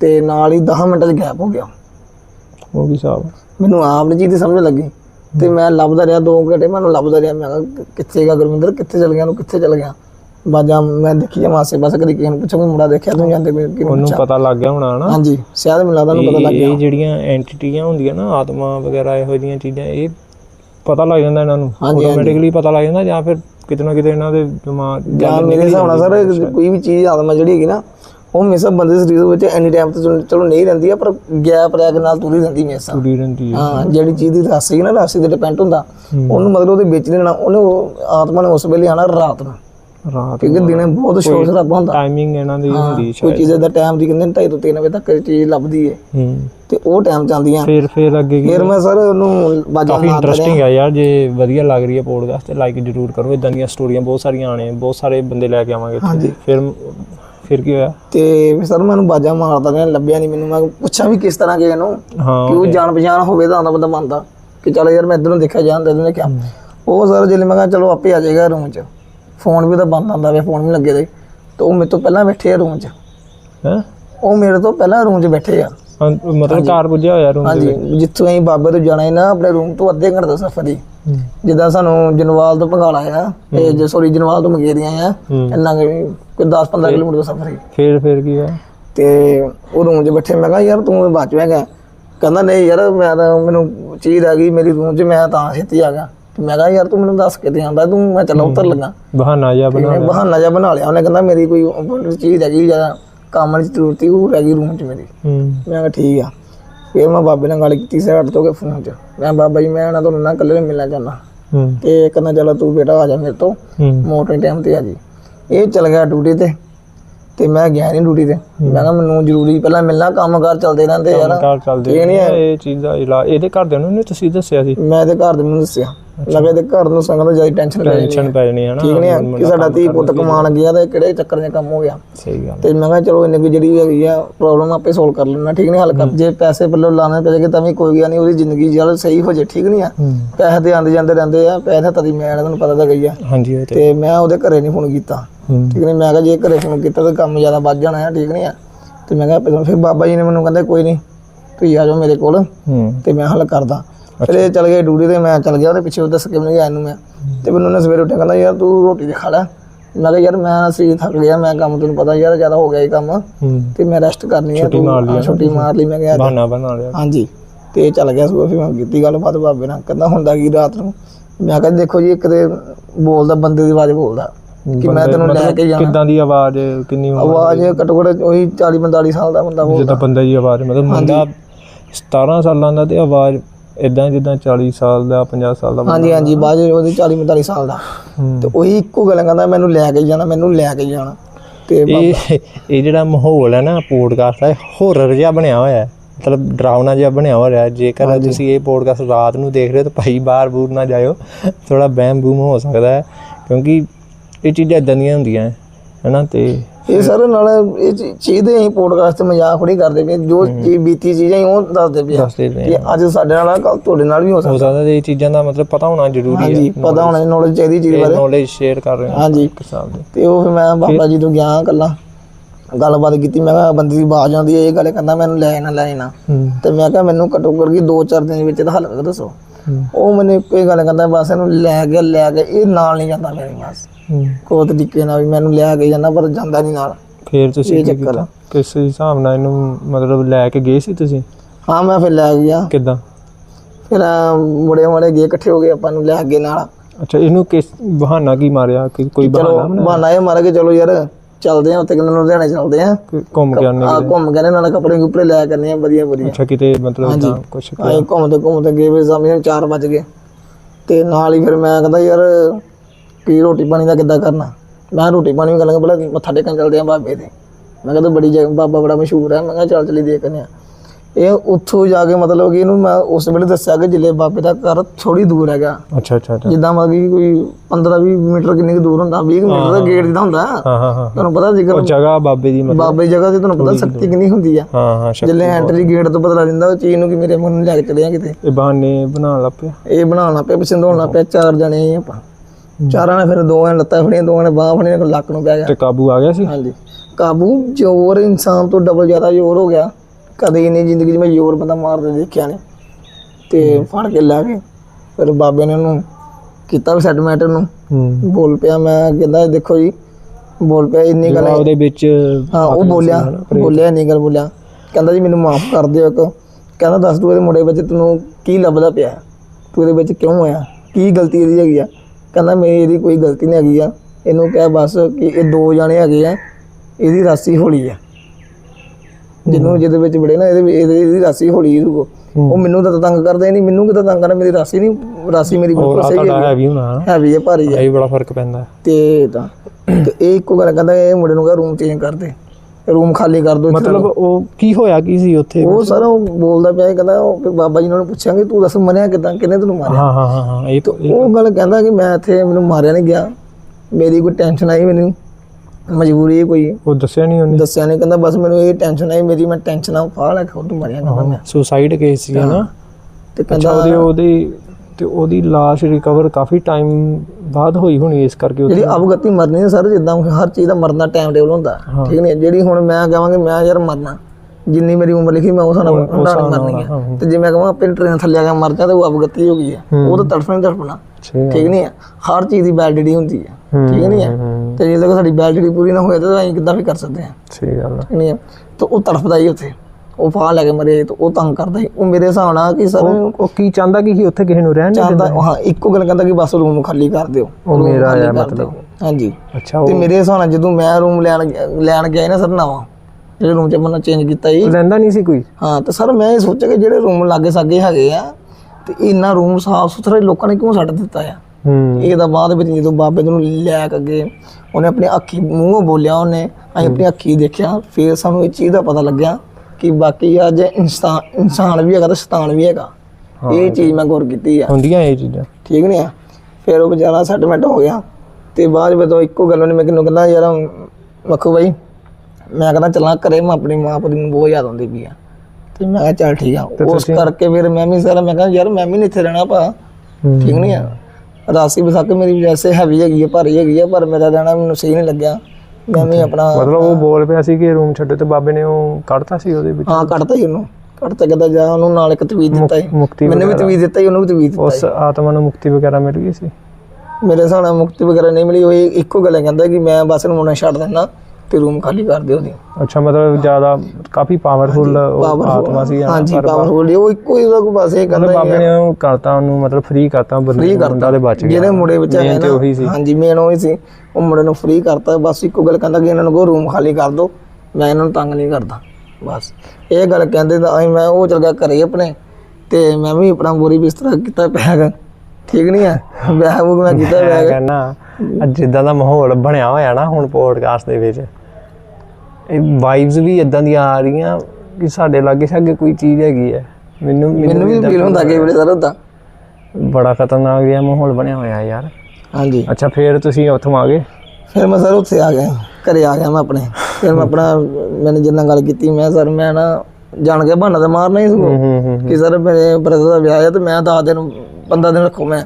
ਤੇ ਨਾਲ ਹੀ 10 ਮਿੰਟਾਂ 'ਚ ਗੈਪ ਹੋ ਗਿਆ। ਉਹ ਵੀ ਸਾਹਿਬ ਮੈਨੂੰ ਆਪ ਨਹੀਂ ਚੀਜ਼ ਦੀ ਸਮਝ ਲੱਗੀ। ਤੇ ਮੈਂ ਲੱਭਦਾ ਰਿਹਾ 2 ਘੰਟੇ ਮੈਨੂੰ ਲੱਭਦਾ ਰਿਹਾ। ਮੈਂ ਕਿਹਾ ਕਿੱਥੇ ਗਾ ਗੁਰਵਿੰਦਰ ਕਿੱਥੇ ਚਲ ਗਿਆ ਨੂੰ ਕਿੱਥੇ ਚਲ ਗਿਆ? ਬਾਜਾ ਮੈਂ ਦੇਖੀ ਜਾਂ ਮਾਸੇ ਬਸ ਕਦੀ ਕਿਸੇ ਨੂੰ ਪੁੱਛਾਂ ਮੁੰਡਾ ਦੇਖਿਆ ਤੂੰ ਜਾਂਦੇ ਕੋਈ ਕਿਹਨੂੰ ਉਹਨੂੰ ਪਤਾ ਲੱਗ ਗਿਆ ਹੋਣਾ ਨਾ। ਹਾਂਜੀ ਸ਼ਾਇਦ ਮੈਨੂੰ ਲੱਗਦਾ ਉਹਨੂੰ ਪਤਾ ਲੱਗ ਗਿਆ। ਇਹ ਜਿਹੜੀਆਂ ਐਂਟੀਟੀਆਂ ਹੁੰਦੀਆਂ ਨਾ ਆਤਮਾ ਵਗੈਰਾ ਇਹੋ ਜਿਹੀਆਂ ਚੀਜ਼ਾਂ ਇਹ ਪਤਾ ਲੱਗ ਜਾਂਦਾ ਇਹਨਾਂ ਨੂੰ। ਆਟੋਮੈਟਿਕਲੀ ਪਤਾ ਲੱਗ ਜਾਂਦਾ ਜਾਂ ਫਿਰ ਕਿਤੇ ਨਾ ਕਿਤੇ ਇਹਨਾਂ ਦੇ ਦਿਮਾਗ ਜਾਂ ਮੇਰੇ ਹਿਸਾਬ ਨਾਲ ਸਰ ਕੋਈ ਵੀ ਚੀਜ਼ ਆਤਮਾ ਜਿਹੜੀ ਹੈਗੀ ਨਾ ਉਹ ਹਮੇਸ਼ਾ ਬੰਦੇ ਦੇ ਸਰੀਰ ਵਿੱਚ ਐਨੀ ਟਾਈਮ ਤੇ ਚਲੋ- ਨਹੀਂ ਰਹਿੰਦੀ ਆ ਪਰ ਗੈਪ ਕੇ ਨਾਲ ਤੁਰੀ ਰਹਿੰਦੀ ਹਮੇਸ਼ਾ ਪੂਰੀ ਰਹਿੰਦੀ ਹੈ ਹਾਂ ਜਿਹੜੀ ਚੀਜ਼ ਦੀ ਰਾਸੀ ਹੈ ਨਾ ਰਾਸੀ ਤੇ ਡਿਪੈਂਡ ਹੁੰਦਾ ਉਹਨੂੰ ਮਤਲਬ ਉਹਦੇ ਵਿੱਚ ਲੈਣਾ ਉਹਨੇ ਉਹ ਆਤਮਾ ਨੇ ਉਸ ਵੇਲੇ ਆਣਾ ਰਾਤ ਨੂੰ। ਰਾਤ ਕਿਉਂਕਿ ਦਿਨੇ ਬਹੁਤ ਸ਼ੋਰ ਸ਼ਰਾਬਾ ਹੁੰਦਾ। ਟਾਈਮਿੰਗ ਇਹਨਾਂ ਦੀ ਹੁੰਦੀ ਕੋਈ ਸ਼ਾਇਦ। ਚੀਜ਼ ਦਾ ਟਾਈਮ ਦੀ ਕਹਿੰਦੇ 2:30 ਤੋਂ 3 ਵਜੇ ਤੱਕ ਚੀਜ਼ ਲੱਭਦੀ ਹੈ ਹੂੰ। ਤੇ ਉਹ ਟਾਈਮ ਚ ਆਉਂਦੀਆਂ ਫਿਰ ਫਿਰ ਅੱਗੇ ਕੀ ਫਿਰ ਮੈਂ ਸਰ ਉਹਨੂੰ ਬਾਜਾ ਕਾਫੀ ਇੰਟਰਸਟਿੰਗ ਹੈ ਯਾਰ ਜੇ ਵਧੀਆ ਲੱਗ ਰਹੀ ਹੈ ਪੋਡਕਾਸਟ ਤੇ ਲਾਈਕ ਜ਼ਰੂਰ ਕਰੋ। ਇਦਾਂ ਦੀਆਂ ਸਟੋਰੀਆਂ ਬਹੁਤ ਸਾਰੀਆਂ ਆਣੇ ਬਹੁਤ ਸਾਰੇ ਬੰਦੇ ਲੈ ਕੇ ਆਵਾਂਗੇ ਇੱਥੇ। ਫਿਰ ਫਿਰ ਕੀ ਹੋਇਆ? ਤੇ ਸਰ ਮੈਨੂੰ ਬਾਜਾ ਮਾਰਦਾ ਰਿਹਾ ਲੱਭਿਆ ਨਹੀਂ ਮੈਨੂੰ। ਮੈਂ ਪੁੱਛਾਂ ਵੀ ਕਿਸ ਤਰ੍ਹਾਂ ਗਏ ਇਹਨੂੰ ਕਿ ਉਹ ਜਾਣ ਪਛਾਣ ਹੋਵੇ ਤਾਂ ਆਉਂਦਾ ਬੰਦਾ ਮੰਨਦਾ ਕਿ ਚਲ ਯਾਰ ਮੈਂ ਇੱਧਰ ਦੇਖਿਆ ਜਾਂਦਾ ਇਹਨੇ ਕਿਹਾ ਉਹ ਸਰ ਜਦੋਂ ਮੈਂ ਕਿਹਾ ਚਲੋ ਆਪੇ ਆ ਜਾਏਗਾ ਰੂਮ 'ਚ। ਫੋਨ ਵੀ ਤਾਂ ਬੰਦ ਆਉਂਦਾ ਵੇ ਫੋਨ ਵੀ ਲੱਗੇ ਦੇ ਤੇ ਉਹ ਮੇਰੇ ਤੋਂ ਪਹਿਲਾਂ ਬੈਠੇ ਆ ਰੂਮ 'ਚ। ਹੈ? ਉਹ ਮੇਰੇ ਤੋਂ ਪਹਿਲਾਂ ਰੂਮ 'ਚ ਬੈਠੇ ਆ। ਮਤਲਬ ਘਰ ਪੁੱਜਿਆ ਹੋਇਆ ਰੂਮ ਹਾਂਜੀ ਜਿੱਥੋਂ ਅਸੀਂ ਬਾਬੇ ਤੋਂ ਜਾਣਾ ਹੈ ਨਾ ਆਪਣੇ ਰੂਮ ਤੋਂ ਅੱਧੇ ਘੰਟੇ ਦਾ ਸਫ਼ਰ ਹੀ। ਜਿੱਦਾਂ ਸਾਨੂੰ ਜਨਵਾਲ ਤੋਂ ਭੰਗਾਲਾ ਆ ਤੇ ਜੇ ਸੋਰੀ ਜਨਵਾਲ ਤੋਂ ਮਗੇਰੀਆਂ ਆ। ਇੰਨਾ ਕੁ ਵੀ ਕੋਈ 10-15 ਕਿਲੋਮੀਟਰ ਦਾ ਸਫ਼ਰ ਹੀ ਫਿਰ ਫਿਰ ਕੀ ਹੋਇਆ? ਤੇ ਉਹ ਰੂਮ 'ਚ ਬੈਠੇ ਮੈਂ ਕਿਹਾ ਯਾਰ ਤੂੰ ਬਾਅਦ 'ਚ ਕਹਿੰਦਾ ਨਹੀਂ ਯਾਰ ਮੈਂ ਤਾਂ ਮੈਨੂੰ ਚੀਜ਼ ਆ ਗਈ ਮੇਰੀ ਰੂਮ 'ਚ ਮੈਂ ਤਾਂ ਛੇਤੀ ਆ ਗਿਆ। ਮੈਂ ਕਿਹਾ ਯਾਰ ਤੂੰ ਮੈਨੂੰ ਦੱਸ ਕੇ ਤੇ ਆਂਦਾ ਤੂੰ ਮੈਂ ਚੱਲ ਉੱਤਰ ਲੱਗਾ। ਬਹਾਨਾ ਜਿਹਾ ਬਣਾ ਇਹਨੇ ਬਹਾਨਾ ਜਿਹਾ ਬਣਾ ਲਿਆ ਉਹਨੇ ਕਹਿੰਦਾ ਮੇਰੀ ਕੋਈ ਚੀਜ਼ ਹੈਗੀ ਜ਼ਿਆਦਾ ਕੰਮ ਦੀ ਜ਼ਰੂਰਤ ਸੀ ਉਹ ਰਹਿ ਗਈ ਰੂਮ 'ਚ ਮੇਰੀ। ਹੂੰ। ਮੈਂ ਕਿਹਾ ਠੀਕ ਆ। ਫਿਰ ਮੈਂ ਬਾਬੇ ਨਾਲ ਗੱਲ ਕੀਤੀ ਸਾਈਡ ਤੋਂ ਕੇ ਫੋਨ 'ਚ। ਮੈਂ ਬਾਬਾ ਜੀ ਮੈਂ ਨਾ ਤੁਹਾਨੂੰ ਨਾ ਇਕੱਲੇ ਮਿਲਣਾ ਚਾਹੁੰਦਾ। ਹੂੰ। ਤੇ ਕਹਿੰਦਾ ਚਲੋ ਤੂੰ ਬੇਟਾ ਆ ਜਾ ਮੇਰੇ ਤੋਂ। ਹੂੰ। ਟਾਈਮ ਤੇ ਆ ਜੀ। ਇਹ ਚਲ ਗਿਆ ਡਿਊਟੀ ਤੇ। ਤੇ ਮੈਂ ਗਿਆ ਨਹੀਂ ਡਿਊਟੀ ਤੇ। ਮੈਂ ਕਿਹਾ ਮੈਨੂੰ ਜ਼ਰੂਰੀ ਪਹਿਲਾਂ ਮਿਲਣਾ ਕੰਮ ਕਾਰ ਚੱਲਦੇ ਰਹਿੰਦੇ ਯਾਰ। ਘਰ ਚੱਲਦੇ ਇਹ ਨਹੀਂ ਹੈ। ਇਹ ਚੀਜ਼ ਦਾ ਇਲਾਜ। ਇਹਦੇ ਘਰਦਿਆਂ ਨੂੰ ਨਹੀਂ ਤੁਸੀਂ ਦੱਸਿਆ ਸੀ? ਮੈਂ ਤੇ ਘਰ ਦੇ ਮੈਨੂੰ ਦੱਸਿਆ। ਲੱਗੇ ਤੇ ਘਰ ਨੂੰ ਸੰਗਤ ਜ਼ਿਆਦਾ ਟੈਨਸ਼ਨ ਪੈ ਜਾਂਦੀ ਟੈਨਸ਼ਨ ਪੈ ਜਾਣੀ ਹੈ ਨਾ ਠੀਕ ਨਹੀਂ ਕਿ ਸਾਡਾ ਧੀ ਪੁੱਤ ਕਮਾਣ ਗਿਆ ਤੇ ਕਿਹੜੇ ਚੱਕਰ 'ਚ ਕੰਮ ਹੋ ਗਿਆ? ਸਹੀ ਗੱਲ ਤੇ ਮੈਂ ਕਿਹਾ ਚਲੋ ਇੰਨੇ ਕੁ ਜਿਹੜੀ ਹੈਗੀ ਆ ਪ੍ਰੋਬਲਮ ਆਪੇ ਸੋਲਵ ਕਰ ਲੈਣਾ ਠੀਕ ਨਹੀਂ? ਹੱਲ ਕਰ ਜੇ ਪੈਸੇ ਪੱਲੇ ਲਾਣੇ ਪੈ ਜਾਗੇ ਤਾਂ ਵੀ ਕੋਈ ਗੱਲ ਨਹੀਂ ਉਹਦੀ ਜ਼ਿੰਦਗੀ ਚੱਲ ਸਹੀ ਹੋ ਜੇ ਠੀਕ ਨਹੀਂ ਆ ਪੈਸੇ ਤੇ ਆਉਂਦੇ ਜਾਂਦੇ ਰਹਿੰਦੇ ਆ ਪੈਸੇ ਤਾਂ ਦੀ ਮੈਂ ਤੁਹਾਨੂੰ ਪਤਾ ਤਾਂ ਗਈ ਆ। ਹਾਂਜੀ ਤੇ ਤੇ ਮੈਂ ਉਹਦੇ ਘਰੇ ਨਹੀਂ ਫੋਨ ਕੀਤਾ। ਠੀਕ ਨਹੀਂ? ਮੈਂ ਕਿਹਾ ਜੇ ਘਰੇ ਫੋਨ ਕੀਤਾ ਤਾਂ ਕੰਮ ਜ਼ਿਆਦਾ ਵੱਧ ਜਾਣਾ ਹੈ ਠੀਕ ਨਹੀਂ ਆ ਤੇ ਮੈਂ ਕਿਹਾ ਫਿਰ ਬਾਬਾ ਜੀ ਨੇ ਮੈਨੂੰ ਕਹਿੰਦੇ ਕੋਈ ਨਹੀਂ ਤੁਸੀਂ ਆ ਜਾਓ ਮੇਰੇ ਕੋਲ। ਤੇ ਮੈਂ ਹੱਲ ਕਰਦਾ। ਫਿਰ ਇਹ ਚਲ ਗਏ ਡਿਊਟੀ ਤੇ ਮੈਂ ਚਲ ਗਿਆ ਉਹਦੇ ਪਿੱਛੇ ਉਹ ਦੱਸ ਕੇ ਮੈਨੂੰ ਗਿਆ ਇਹਨੂੰ ਮੈਂ। ਤੇ ਮੈਨੂੰ ਉਹਨੇ ਸਵੇਰੇ ਉੱਠਿਆ ਕਹਿੰਦਾ ਯਾਰ ਤੂੰ ਰੋਟੀ ਤੇ ਖਾ ਲੈ। ਮੈਂ ਕਿਹਾ ਯਾਰ ਮੈਂ ਸਰੀਰ ਥੱਕ ਗਿਆ ਮੈਂ ਕੰਮ ਤੈਨੂੰ ਪਤਾ ਯਾਰ ਜ਼ਿਆਦਾ ਹੋ ਗਿਆ ਇਹ ਕੰਮ। ਤੇ ਮੈਂ ਰੈਸਟ ਕਰਨੀ ਹਾਂ, ਛੁੱਟੀ ਮਾਰ ਲਈ ਮੈਂ ਕਿਹਾ ਬਹਾਨਾ ਬਣਾ ਲਿਆ। ਹਾਂਜੀ। ਤੇ ਇਹ ਚੱਲ ਗਿਆ ਸੂਆ ਫਿਰ ਮੈਂ ਕੀਤੀ ਗੱਲਬਾਤ ਬਾਬੇ ਨਾਲ। ਕਹਿੰਦਾ ਹੁੰਦਾ ਕੀ ਰਾਤ ਨੂੰ? ਮੈਂ ਕਿਹਾ ਦੇਖੋ ਜੀ ਇੱਕ ਤੇ ਬੋਲਦਾ ਬੰਦੇ ਦੀ ਆਵਾਜ਼ ਬੋਲਦਾ। ਕਿ ਮੈਂ ਤੈਨੂੰ ਲੈ ਕੇ ਜਾਣਾ। ਕਿੱਦਾਂ ਦੀ ਆਵਾਜ਼ ਕਿੰਨੀ ਆਵਾਜ਼ ਘੱਟੋ ਘੱਟ ਉਹੀ 40 45 ਸਾਲ ਦਾ ਬੰਦਾ ਬੋਲਦਾ। ਜਿੱਦਾਂ ਬੰਦਾ ਦੀ ਆਵਾਜ਼ ਮਤਲਬ ਮੁੰਡਾ 17 ਸਾਲਾਂ ਦਾ ਤੇ ਆਵਾਜ਼ ਇਦਾਂ ਜਿੱਦਾਂ 40 ਸਾਲ ਦਾ 50 ਸਾਲ ਦਾ। ਹਾਂਜੀ ਹਾਂਜੀ ਬਾਅਦ ਚ ਉਹਦੀ 40 45 ਸਾਲ ਦਾ। ਤੇ ਉਹੀ ਇੱਕੋ ਗੱਲ ਕਹਿੰਦਾ ਮੈਨੂੰ ਲੈ ਕੇ ਜਾਣਾ ਮੈਨੂੰ ਲੈ ਕੇ ਜਾਣਾ ਤੇ ਇਹ ਇਹ ਜਿਹੜਾ ਮਾਹੌਲ ਹੈ ਨਾ ਪੋਡਕਾਸਟ ਦਾ ਹੋਰਰ ਜਿਹਾ ਬਣਿਆ ਹੋਇਆ ਹੈ ਮਤਲਬ ਡਰਾਵਣਾ ਜਿਹਾ ਬਣਿਆ ਹੋ ਰਿਹਾ ਹੈ। ਜੇਕਰ ਤੁਸੀਂ ਇਹ ਪੋਡਕਾਸਟ ਰਾਤ ਨੂੰ ਦੇਖ ਰਹੇ ਹੋ ਤਾਂ ਭਾਈ ਬਾਹਰ ਬੂਰ ਨਾ ਜਾਇਓ ਥੋੜਾ ਬਹਿਮ ਬੂਮ ਹੋ ਸਕਦਾ ਹੈ ਕਿਉਂਕਿ ਇਹ ਚੀਜ਼ਾਂ ਇਦਾਂ ਦੀਆਂ ਹੁੰਦੀਆਂ ਹੈ ਹੈਨਾ ਤੇ ਇਹ ਸਰ ਨਾਲ ਇਹ ਚੀਜ਼ ਦੇ ਅਸੀਂ ਪੋਡਕਾਸਟ ਮਜ਼ਾਕ ਥੋੜੀ ਕਰਦੇ ਪਏ ਜੋ ਚੀਜ਼ ਬੀਤੀ ਚੀਜ਼ਾਂ ਉਹ ਦੱਸਦੇ ਪਏ ਕਿ ਅੱਜ ਸਾਡੇ ਨਾਲ ਕੱਲ ਤੁਹਾਡੇ ਨਾਲ ਵੀ ਹੋ ਸਕਦਾ। ਹੋ ਸਕਦਾ ਇਹ ਚੀਜ਼ਾਂ ਦਾ ਮਤਲਬ ਪਤਾ ਹੋਣਾ ਜ਼ਰੂਰੀ ਹੈ। ਹਾਂਜੀ ਪਤਾ ਹੋਣਾ ਨੌਲੇਜ ਚਾਹੀਦੀ ਚੀਜ਼ ਬਾਰੇ। ਨੌਲੇਜ ਸ਼ੇਅਰ ਕਰ ਰਹੇ ਹਾਂ ਹਾਂਜੀ। ਤੇ ਉਹ ਫਿਰ ਮੈਂ ਬਾਬਾ ਜੀ ਤੋਂ ਗਿਆ ਕੱਲਾ ਗੱਲਬਾਤ ਕੀਤੀ ਮੈਂ ਕਿਹਾ ਬੰਦੇ ਦੀ ਆਵਾਜ਼ ਆਉਂਦੀ ਹੈ ਇਹ ਗੱਲ ਕਹਿੰਦਾ ਮੈਨੂੰ ਲੈ ਨਾ ਲੈ ਨਾ। ਤੇ ਮੈਂ ਕਿਹਾ ਮੈਨੂੰ ਘੱਟੋ ਘੱਟ ਕੀ 2-4 ਦਿਨ ਵਿੱਚ ਇਹਦਾ ਹੱਲ ਕਰਕੇ ਦੱਸੋ। ਉਹ ਮੈਨੂੰ ਇੱਕੋ ਹੀ ਗੱਲ ਕਹਿੰਦਾ ਬਸ ਇਹਨੂੰ ਲੈ ਕੇ ਲੈ ਕੇ ਇਹ ਨਾਲ ਨਹੀਂ ਜਾਂਦਾ ਮੇਰੇ ਬਸ ਹੂੰ ਕੋਈ ਤਰੀਕੇ ਨਾਲ ਵੀ ਮੈਨੂੰ ਲੈ ਕੇ ਜਾਂਦਾ ਪਰ ਜਾਂਦਾ ਨਹੀਂ ਨਾਲ। ਫਿਰ ਤੁਸੀਂ ਇਹ ਕੀ ਚੱਕਰ ਕੀਤਾ। ਕਿਸ ਹਿਸਾਬ ਨਾਲ ਇਹਨੂੰ ਮਤਲਬ ਲੈ ਕੇ ਗਏ ਸੀ ਤੁਸੀਂ? ਹਾਂ ਮੈਂ ਫਿਰ ਲੈ ਗਿਆ। ਕਿੱਦਾਂ? ਫਿਰ ਮੁੰਡੇ ਮੁੰਡੇ ਗਏ ਇਕੱਠੇ ਹੋ ਗਏ ਆਪਾਂ ਨੂੰ ਲੈ ਕੇ ਨਾਲ। ਅੱਛਾ ਇਹਨੂੰ ਕਿਸ ਬਹਾਨਾ ਕੀ ਮਾਰਿਆ? ਕਿ ਕੋਈ ਚਲੋ ਬਹਾਨਾ ਬਣਾਇਆ? ਬਹਾਨਾ ਇਹ ਮਾਰ ਕੇ ਚਲੋ ਯਾਰ ਚੱਲਦੇ ਆ ਉੱਥੇ ਕਿੰਨੇ ਲੁਧਿਆਣੇ ਚੱਲਦੇ ਆ ਕਿ ਘੁੰਮ ਕੇ ਆਨੇ ਆ ਘੁੰਮ ਕੇ ਨਾ ਨਾਲ ਕੱਪੜੇ ਕੁਪੜੇ ਲੈ ਕਰਨੇ ਆ ਵਧੀਆ ਵਧੀਆ। ਅੱਛਾ ਕਿਤੇ ਮਤਲਬ ਤਾਂ ਕੁਝ ਅਸੀਂ ਘੁੰਮਦੇ ਘੁੰਮਦੇ ਗਏ ਵੇ ਸਾਹਮਣੇ 4 ਵਜ ਗਏ। ਤੇ ਨਾਲ ਹੀ ਫਿਰ ਮੈਂ ਕਹਿੰਦਾ ਯਾਰ ਕੀ ਰੋਟੀ ਪਾਣੀ ਦਾ ਕਿੱਦਾਂ ਕਰਨਾ? ਮੈਂ ਰੋਟੀ ਪਾਣੀ ਵੀ ਕਰਾਂਗਾ ਪਹਿਲਾਂ ਮੱਥਾ ਟੇਕਣ ਚੱਲਦੇ ਆ ਬਾਬੇ ਦੇ। ਮੈਂ ਕਹਿੰਦਾ ਬੜੀ ਜਗ੍ਹਾ ਬਾਬਾ ਬੜਾ ਮਸ਼ਹੂਰ ਹੈ। ਮੈਂ ਕਿਹਾ ਚੱਲ ਚਲੀ ਦੇਖਨੇ ਆ ਇਹ ਉੱਥੋਂ ਜਾ ਕੇ ਮਤਲਬ ਕਿ ਇਹਨੂੰ ਮੈਂ ਉਸ ਵੇਲੇ ਦੱਸਿਆ ਕਿ ਜਿਲੇ ਬਾਬੇ ਦਾ ਘਰ ਥੋੜੀ ਦੂਰ ਹੈਗਾ। ਅੱਛਾ ਅੱਛਾ ਅੱਛਾ। ਜਿੱਦਾਂ ਮਤਲਬ ਕਿ ਕੋਈ 15-20 ਮੀਟਰ ਕਿੰਨੀ ਕੁ ਦੂਰ ਹੁੰਦਾ 20 ਮੀਟਰ ਦਾ ਗੇਟ ਜਿੱਦਾਂ ਹੁੰਦਾ। ਹਾਂ ਹਾਂ ਹਾਂ। ਤੁਹਾਨੂੰ ਪਤਾ ਜੇਕਰ ਉਹ ਜਗ੍ਹਾ ਬਾਬੇ ਦੀ ਮਤਲਬ ਬਾਬੇ ਜਗ੍ਹਾ ਤੇ ਤੁਹਾਨੂੰ ਪਤਾ ਸ਼ਕਤੀ ਕਿੰਨੀ ਹੁੰਦੀ ਆ। ਹਾਂ ਹਾਂ ਜਿੱਲੇ ਐਂਟਰੀ ਗੇਟ ਤੋਂ ਪਤਾ ਲੱਗ ਜਾਂਦਾ ਉਹ ਚੀਜ਼ ਨੂੰ ਕਿ ਮੇਰੇ ਮਨ ਨੂੰ ਲੈ ਕੇ ਚਲੇ ਆ ਕਿਤੇ। ਇਹ ਬਹਾਨੇ ਬਣਾਉਣ ਲੱਗ ਪਿਆ। ਇਹ ਬਣਾਉਣਾ ਪਿਆ ਪਸੰਦੋਣਾ ਪਿਆ ਚਾਰ ਜਣੇ ਆਪਾਂ। ਚਾਰਾਂ ਨੇ ਫਿਰ ਦੋਵਾਂ ਨੇ ਲੱਤਾਂ ਫੜੀਆਂ ਦੋਵਾਂ ਨੇ ਬਾਹਾਂ ਫੜੀਆਂ ਲੱਕ ਨੂੰ ਪੈ ਗਿਆ। ਤੇ ਕਾਬੂ ਆ ਗਿਆ ਸੀ? ਹਾਂਜੀ। ਕਾਬੂ ਜ਼ੋਰ ਇਨਸਾਨ ਤੋਂ ਡਬਲ ਜ਼ਿਆਦਾ ਜ਼ੋਰ ਹੋ ਗਿਆ। ਕਦੇ ਇੰਨੀ ਜ਼ਿੰਦਗੀ 'ਚ ਮੈਂ ਜ਼ੋਰ ਬੰਦਾ ਮਾਰਦੇ ਦੇਖਿਆ ਨੇ। ਤੇ ਫੜ ਕੇ ਲੈ ਗਏ। ਫਿਰ ਬਾਬੇ ਨੇ ਉਹਨੂੰ ਕੀਤਾ ਵੀ ਸੈਟਲਮੈਂਟ ਨੂੰ। ਬੋਲ ਪਿਆ ਮੈਂ ਕਹਿੰਦਾ ਦੇਖੋ ਜੀ ਬੋਲ ਪਿਆ ਇੰਨੀ ਗੱਲ ਉਹਦੇ ਵਿੱਚ ਹਾਂ ਉਹ ਬੋਲਿਆ ਬੋਲਿਆ ਨਹੀਂ ਗੱਲ ਬੋਲਿਆ। ਕਹਿੰਦਾ ਜੀ ਮੈਨੂੰ ਮਾਫ ਕਰ ਦਿਓ ਇੱਕ। ਕਹਿੰਦਾ ਦੱਸ ਤੂੰ ਇਹਦੇ ਮੁੰਡੇ ਵਿੱਚ ਤੈਨੂੰ ਕੀ ਲੱਭਦਾ ਪਿਆ? ਤੂੰ ਇਹਦੇ ਵਿੱਚ ਕਿਉਂ ਆਇਆ? ਕੀ ਗਲਤੀ ਇਹਦੀ ਹੈਗੀ ਆ? ਕਹਿੰਦਾ ਮੇਰੀ ਇਹਦੀ ਕੋਈ ਗਲਤੀ ਨਹੀਂ ਹੈਗੀ ਆ। ਇਹਨੂੰ ਕਹਿ ਬਸ ਕਿ ਇਹ ਦੋ ਜਾਣੇ ਹੈਗੇ ਆ ਇਹਦੀ ਰਾਸੀ ਹੋਲੀ ਆ। ਜਿਹਨੂੰ ਜਿਹਦੇ ਵਿੱਚ ਬੜੇ ਨਾ ਇਹਦੇ ਇਹਦੀ ਰਾਸੀ ਹੋਲੀ ਇਹਦੇ ਕੋਲ ਉਹ ਮੈਨੂੰ ਤਾਂ ਤੰਗ ਕਰਦੇ ਨਹੀਂ ਮੈਨੂੰ ਕਿਤੇ ਤੰਗ ਕਰਨਾ ਮੇਰੀ ਰਾਸੀ ਨਹੀਂ ਰਾਸੀ ਮੇਰੀ ਬਿਲਕੁਲ ਸਹੀ ਹੈ ਹੈਵੀ ਹੋਣਾ। ਹੈਵੀ ਹੈ ਭਾਰੀ ਹੈ ਇਹ ਬੜਾ ਫ਼ਰਕ ਪੈਂਦਾ। ਤੇ ਤਾਂ ਤੇ ਇਹ ਇੱਕੋ ਗੱਲ ਕਹਿੰਦਾ ਇਹ ਮੁੰਡੇ ਨੂੰ ਕਹ ਰੂਮ ਚੇਂਜ ਕਰ ਦੇ। ਰੂਮ ਖਾਲੀ ਕਰ ਦੋ ਮਤਲਬ ਉਹ ਕੀ ਹੋਇਆ? ਕੀ ਸੀ ਉੱਥੇ? ਉਹ ਸਾਰਾ ਉਹ ਬੋਲਦਾ ਪਿਆ ਕਹਿੰਦਾ ਉਹ ਫਿਰ ਬਾਬਾ ਜੀ ਨਾਲ ਪੁੱਛਾਂਗੇ ਤੂੰ ਦੱਸ ਮਰਿਆ ਕਿਦਾਂ? ਕਿੰਨੇ ਤੈਨੂੰ ਮਾਰਿਆ? ਹਾਂ ਹਾਂ ਹਾਂ ਇਹ ਤਾਂ ਉਹ ਗੱਲ ਕਹਿੰਦਾ ਕਿ ਮੈਂ ਇੱਥੇ ਮੈਨੂੰ ਮਾਰਿਆ ਨਹੀਂ ਗਿਆ। ਮੇਰੀ ਕੋਈ ਟੈਨਸ਼ਨ ਆਈ ਮੈਨੂੰ। ਮਜਬੂਰੀ ਕੋਈ। ਉਹ ਦੱਸਿਆ ਨਹੀਂ ਉਹਨੇ? ਦੱਸਿਆ ਨਹੀਂ ਕਹਿੰਦਾ ਬਸ ਮੈਨੂੰ ਇਹ ਟੈਨਸ਼ਨ ਆਈ ਮੇਰੀ ਮੈਂ ਟੈਨਸ਼ਨ ਆ ਫਾਹ ਲੈ ਖੁਦ ਮਰਿਆ ਕਹਿੰਦਾ ਮੈਂ। ਸੁਸਾਈਡ ਕੇਸ ਸੀ ਨਾ? ਤੇ ਕਹਿੰਦਾ ਉਹਦੇ ਉਹਦੀ ਤੇ ਉਹਦੀ ਲਾਸ਼ ਰਿਕਵਰ ਕਾਫੀ ਟਾਈਮ ਬਾਅਦ ਹੋਈ ਹੋਣੀ ਇਸ ਕਰਕੇ ਜਿਹੜੀ ਅਵਗਤੀ ਮਰਨੀ ਹੈ ਸਰ ਜਿੱਦਾਂ ਹਰ ਚੀਜ਼ ਦਾ ਮਰਨਾ ਟਾਈਮ ਟੇਬਲ ਹੁੰਦਾ। ਠੀਕ ਨਹੀਂ ਜਿਹੜੀ ਹੁਣ ਮੈਂ ਕਹਾਂਗੇ ਮੈਂ ਯਾਰ ਮਰਨਾ। ਜਿੰਨੀ ਮੇਰੀ ਉਮਰ ਲਿਖੀ ਮੈਂ ਉਸ ਨਾਲ ਮਰਨੀ ਹੈ ਤੇ ਜੇ ਮੈਂ ਕਹਾਂ ਆਪਣੀ ਟ੍ਰੇਨ ਥੱਲੇ ਆ ਕੇ ਮਰ ਜਾ ਤੇ ਉਹ ਅਵਗਤੀ ਹੋ ਗਈ ਹੈ। ਉਹ ਤਾਂ ਤੜਫਣਾ ਤੜਫਣਾ। ਠੀਕ ਨਹੀਂ ਹੈ ਹਰ ਚੀਜ਼ ਦੀ ਵੈਲਿਡਿਟੀ ਹੁੰਦੀ ਹੈ ਠੀਕ ਨਹੀਂ ਹੈ ਤੇ ਜੇ ਤੱਕ ਸਾਡੀ ਵੈਲਿਡਿਟੀ ਪੂਰੀ ਨਾ ਹੋਏ ਤਾਂ ਅਸੀਂ ਕਿੱਦਾਂ ਵੀ ਕਰ ਸਕਦੇ ਹਾਂ ਸਹੀ ਗੱਲ ਹੈ ਨਹੀਂ ਤੇ ਉਹ ਤੜਫਦਾ ਹੀ ਉੱਥੇ। ਉਹ ਫਾਹ ਲੈ ਕੇ ਮਰੇ ਤੇ ਉਹ ਤੰਗ ਕਰਦਾ ਸੀ। ਉਹ ਮੇਰੇ ਹਿਸਾਬ ਨਾਲ ਕਿ ਸਰ ਉਹ ਕੀ ਚਾਹੁੰਦਾ ਕਿ ਉੱਥੇ ਕਿਸੇ ਨੂੰ ਰਹਿਣ ਨਹੀਂ ਚਾਹੁੰਦਾ ਹਾਂ ਇੱਕੋ ਗੱਲ ਕਹਿੰਦਾ ਕਿ ਬਸ ਰੂਮ ਖਾਲੀ ਕਰ ਦਿਓ। ਉਹ room ਮੇਰਾ ਖਾਲੀ ਕਰ ਮਤਲਬ। ਦਿਓ। ਹਾਂਜੀ। ਅੱਛਾ ਤੇ ਉਹ ਮੇਰੇ ਹਿਸਾਬ ਨਾਲ ਜਦੋਂ ਮੈਂ ਰੂਮ ਲੈਣ ਗਿਆ- ਲੈਣ ਗਿਆ ਸੀ ਨਾ ਸਰ ਨਵਾਂ ਜਿਹੜੇ ਰੂਮ ਚ ਮਨ ਚੇਂਜ ਕੀਤਾ ਸੀ। ਰਹਿੰਦਾ ਨਹੀਂ ਸੀ ਕੋਈ? ਹਾਂ ਤੇ ਸਰ ਮੈਂ ਇਹ ਸੋਚਿਆ ਕਿ ਜਿਹੜੇ ਰੂਮ ਲਾਗੇ ਸਾਗੇ ਹੈਗੇ ਆ ਤੇ ਇੰਨਾ ਰੂਮ ਸਾਫ਼ ਸੁਥਰਾ ਲੋਕਾਂ ਨੇ ਕਿਉਂ ਛੱਡ ਦਿੱਤਾ ਆ? ਹੂੰ। ਇਹ ਤਾਂ ਬਾਅਦ ਵਿੱਚ ਜਦੋਂ ਬਾਬੇ ਨੂੰ ਲੈ ਕੇ ਗਏ ਉਹਨੇ ਆਪਣੀ ਅੱਖੀ ਮੂੰਹੋਂ ਬੋਲਿਆ ਉਹਨੇ ਅਸੀਂ ਆਪਣੀ ਅੱਖੀ ਦੇਖਿਆ ਫਿਰ ਸਾਨੂੰ ਇਹ ਚੀਜ਼ ਦਾ ਪਤਾ ਲੱਗਿਆ ਕਿ ਬਾਕੀ ਅੱਜ ਇਨਸਾਨ ਇਨਸਾਨ ਵੀ ਹੈਗਾ ਤੇ ਸ਼ੈਤਾਨ ਵੀ ਹੈਗਾ। ਇਹ ਚੀਜ਼ ਮੈਂ ਗੌਰ ਕੀਤੀ ਆ। ਹੁੰਦੀਆਂ ਇਹ ਚੀਜ਼ਾਂ। ਠੀਕ ਨਹੀਂ ਆ? ਫਿਰ ਉਹ ਵਿਚਾਰਾ ਸੈਟਲਮੈਂਟ ਹੋ ਗਿਆ। ਤੇ ਬਾਅਦ ਵਿੱਚ ਉਹ ਇੱਕੋ ਗੱਲ ਉਹਨੇ ਮੈਂ ਕਿਹਨੂੰ ਕਹਿੰਦਾ ਯਾਰ ਮੱਖੂ ਬਾਈ ਮੈਂ ਕਹਿੰਦਾ ਚੱਲਾਂ ਘਰੇ ਮੈਂ ਆਪਣੀ ਮਾਂ ਪੁੱਤ ਨੂੰ ਬਹੁਤ ਯਾਦ ਆਉਂਦੀ ਪਈ ਆ। ਤੇ ਮੈਂ ਕਿਹਾ ਚੱਲ ਠੀਕ ਆ। ਉਸ ਕਰਕੇ ਫਿਰ ਮੈਂ ਵੀ ਸਾਰਾ ਮੈਂ ਕਿਹਾ ਯਾਰ ਮੈਂ ਵੀ ਨਹੀਂ ਇੱਥੇ ਰਹਿਣਾ ਭਾ। ਠੀਕ ਨਹੀਂ ਆ? ਰਾਸੀ ਵਿਸਾਖ ਮੇਰੀ ਵੈਸੇ ਹੈਵੀ ਹੈਗੀ ਆ ਭਾਰੀ ਹੈਗੀ ਆ ਪਰ ਮੇਰਾ ਰਹਿਣਾ ਮੈਨੂੰ ਸਹੀ ਨਹੀਂ ਲੱਗਿਆ। ਮੈਂ ਵੀ ਆਪਣਾ ਮਤਲਬ ਉਹ ਬੋਲ ਪਿਆ ਸੀ ਕਿ ਰੂਮ ਛੱਡੋ ਤੇ ਬਾਬੇ ਨੇ ਉਹ ਕੱਢਤਾ ਸੀ ਉਹਦੇ ਵਿੱਚ? ਹਾਂ ਕੱਢਤਾ ਹੀ ਉਹਨੂੰ। ਕੱਢਤਾ ਕਹਿੰਦਾ ਜਾ ਉਹਨੂੰ ਨਾਲ ਇੱਕ ਤਵੀਤ ਦਿੱਤਾ ਹੀ ਮੈਨੂੰ ਵੀ ਤਵੀਤ ਦਿੱਤਾ ਹੀ ਉਹਨੂੰ ਵੀ ਤਵੀਤ ਦਿੱਤਾ ਉਸ ਆਤਮਾ ਨੂੰ ਮੁਕਤੀ ਵਗੈਰਾ ਮਿਲ ਗਈ ਸੀ? ਮੇਰੇ ਹਿਸਾਬ ਨਾਲ ਮੁਕਤੀ ਵਗੈਰਾ ਨਹੀਂ ਮਿਲੀ ਉਹ ਇੱਕੋ ਗੱਲ ਕਹਿੰਦਾ ਕਿ ਮੈਂ ਬਸ ਇਹਨੂੰ ਮੁੰਡਾ ਛੱਡ ਦਿੰਦਾ। ਤੇ ਰੂਮ ਖਾਲੀ ਕਰ ਦਿਓ ਉਹਦੀ। ਅੱਛਾ ਮਤਲਬ ਜ਼ਿਆਦਾ ਕਾਫੀ ਪਾਵਰਫੁਲ ਆਤਮਾ ਸੀ ਹਾਂ। ਹਾਂਜੀ ਪਾਵਰਫੁਲ ਉਹ ਇੱਕੋ ਹੀ ਉਹਦਾ ਕੋਈ ਬਸ ਇਹ ਕਹਿੰਦਾ ਬਾਬੇ ਨੇ ਉਹ ਕਰਤਾ ਉਹਨੂੰ ਮਤਲਬ ਫ੍ਰੀ ਕਰਤਾ ਬੰਦੇ ਬੰਦਾ ਦੇ ਬਚ ਗਿਆ। ਜਿਹੜੇ ਮੁੰਡੇ ਵਿੱਚ ਹੈ ਨਾ। ਹਾਂਜੀ ਮੇਨ ਉਹੀ ਸੀ। ਉਹ ਮੁੰਡੇ ਨੂੰ ਫ੍ਰੀ ਕਰਤਾ। ਬਸ ਇੱਕੋ ਗੱਲ ਕਹਿੰਦਾ ਕਿ ਇਹਨਾਂ ਨੂੰ ਕੋ ਰੂਮ ਖਾਲੀ ਕਰ ਦਿਓ। ਮੈਂ ਇਹਨਾਂ ਨੂੰ ਤੰਗ ਨਹੀਂ ਕਰਦਾ। ਬਸ। ਇਹ ਗੱਲ ਕਹਿੰਦੇ ਤਾਂ ਅਸੀਂ ਮੈਂ ਉਹ ਚਲ ਗਿਆ ਘਰੇ ਆਪਣੇ। ਤੇ ਮੈਂ ਵੀ ਆਪਣਾ ਬੋਰੀ ਬਿਸਤਰਾ ਕੀਤਾ ਪਿਆ ਠੀਕ ਨਹੀਂ ਵਿਆਹ ਉਹ ਮੈਂ ਕੀਤਾ ਹੈਗਾ। ਕਹਿੰਦਾ ਜਿੱਦਾਂ ਦਾ ਮਾਹੌਲ ਬਣਿਆ ਹੋਇਆ ਨਾ ਹੁਣ ਪੋਡਕਾਸਟ ਦੇ ਵਿੱਚ ਇਹ ਵਾਈਬਸ ਵੀ ਇਦਾਂ ਦੀਆਂ ਆ ਰਹੀਆਂ ਕਿ ਸਾਡੇ ਲਾਗੇ ਛਾਗੇ ਕੋਈ ਚੀਜ਼ ਹੈਗੀ ਹੈ। ਮੈਨੂੰ ਮੈਨੂੰ ਵੀ ਫੀਲ ਹੁੰਦਾ ਕਿ ਵੇਲੇ ਸਰ ਹੁੰਦਾ ਬੜਾ ਖਤਰਨਾਕ ਜਿਹਾ ਮਾਹੌਲ ਬਣਿਆ ਹੋਇਆ ਯਾਰ। ਹਾਂਜੀ। ਅੱਛਾ ਫੇਰ ਤੁਸੀਂ ਉੱਥੋਂ ਆ ਗਏ? ਫਿਰ ਮੈਂ ਸਰ ਉੱਥੇ ਆ ਗਿਆ ਘਰੇ ਆ ਗਿਆ ਮੈਂ ਆਪਣੇ। ਫਿਰ ਮੈਂ ਆਪਣਾ ਮੈਨੇਜਰ ਨਾਲ ਗੱਲ ਕੀਤੀ ਮੈਂ ਸਰ ਮੈਂ ਨਾ ਜਾਣ ਕੇ ਬਹਾਨਾ ਤੇ ਮਾਰਨਾ ਹੀ ਸੀ। ਕਿ ਸਰ ਮੇਰੇ ਬ੍ਰਦਰ ਦਾ ਵਿਆਹ ਹੈ ਤੇ ਮੈਂ 10 ਦਿਨ 15 ਦਿਨ ਰੱਖੋ ਮੈਂ।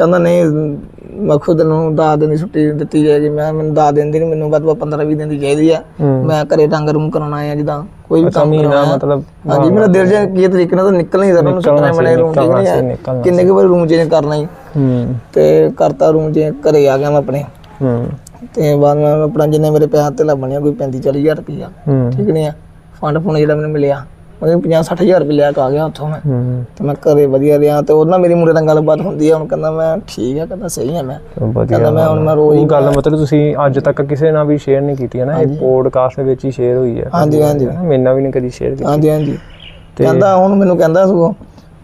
ਕਹਿੰਦਾ ਨਹੀਂ ਮੈਂ ਖੁਦ ਨੂੰ 10 ਦਿਨ ਦੀ ਛੁੱਟੀ ਦਿੱਤੀ ਜਾਏਗੀ ਮੈਂ ਮੈਨੂੰ 10 ਦਿਨ ਦੀ ਨਹੀਂ ਮੈਨੂੰ ਵੱਧ ਤੋਂ ਵੱਧ 15 20 ਦਿਨ ਦੀ ਚਾਹੀਦੀ ਆ। ਮੈਂ ਘਰੇ ਡੰਗ ਰੂਮ ਕਰਾਉਣਾ ਆ ਜਿੱਦਾਂ ਕੋਈ ਵੀ ਕੰਮ ਕਰਾਉਣਾ। ਮਤਲਬ ਹਾਂਜੀ ਮੇਰਾ ਦਿਲ ਜਿਹਾ ਕੀ ਤਰੀਕੇ ਨਾਲ ਤਾਂ ਨਿਕਲ ਨਹੀਂ ਸਰ ਉਹਨੂੰ ਸੁੱਤਣੇ ਬਣੇ ਰੂਮ ਠੀਕ ਨਹੀਂ ਨਿਕਲਣਾ ਕਿੰਨੇ ਕੁ ਵਾਰ ਰੂਮ ਚੇਂਜ ਕਰਨਾ ਹੀ। ਤੇ ਕਰਤਾ ਰੂਮ ਚੇਂਜ ਘਰੇ ਆ ਗਿਆ ਮੈਂ ਆਪਣੇ। ਤੇ ਬਾਅਦ ਮੈਂ ਆਪਣਾ ਜਿੰਨੇ ਮੇਰੇ ਪੈਸੇ ਤੇ ਬਣਿਆ ਕੋਈ 35 40 ਹਜ਼ਾਰ ਰੁਪਈਆ। ਹੂੰ। ਠੀਕ ਨਹੀਂ ਆ। ਫੰਡ ਫੁੰਡ ਜਿਹੜਾ ਮੈਨੂੰ ਮਿਲਿਆ। ਉਹ 50 60 ਹਜ਼ਾਰ ਰੁਪਏ ਲਿਆ ਕੇ ਆ ਗਿਆ ਉੱਥੋਂ ਮੈਂ। ਹੂੰ। ਤੇ ਮੈਂ ਘਰੇ ਵਧੀਆ ਰਿਹਾ ਤੇ ਉਹਦੇ ਨਾਲ ਮੇਰੀ ਮੁੰਡੇ ਨਾਲ ਗੱਲਬਾਤ ਹੁੰਦੀ ਆ ਹੁਣ ਕਹਿੰਦਾ ਮੈਂ ਠੀਕ ਆ ਕਹਿੰਦਾ ਸਹੀ ਆ ਮੈਂ। ਕਹਿੰਦਾ ਮੈਂ ਹੁਣ ਮੈਂ ਰੋਜ਼ ਉਹ ਗੱਲ ਮਤਲਬ ਤੁਸੀਂ ਅੱਜ ਤੱਕ ਕਿਸੇ ਨਾਲ ਵੀ ਸ਼ੇਅਰ ਨਹੀਂ ਕੀਤੀ ਹੈ ਨਾ ਇਹ ਪੋਡਕਾਸਟ ਦੇ ਵਿੱਚ ਹੀ ਸ਼ੇਅਰ ਹੋਈ ਹੈ। ਹਾਂਜੀ ਹਾਂਜੀ। ਮੇਰੇ ਨਾਲ ਵੀ ਨਹੀਂ ਕਦੀ ਸ਼ੇਅਰ ਕੀਤੀ। ਹਾਂਜੀ ਹਾਂਜੀ। ਕਹਿੰਦਾ ਹੁਣ ਮੈਨੂੰ ਕਹਿੰਦਾ ਸਗੋਂ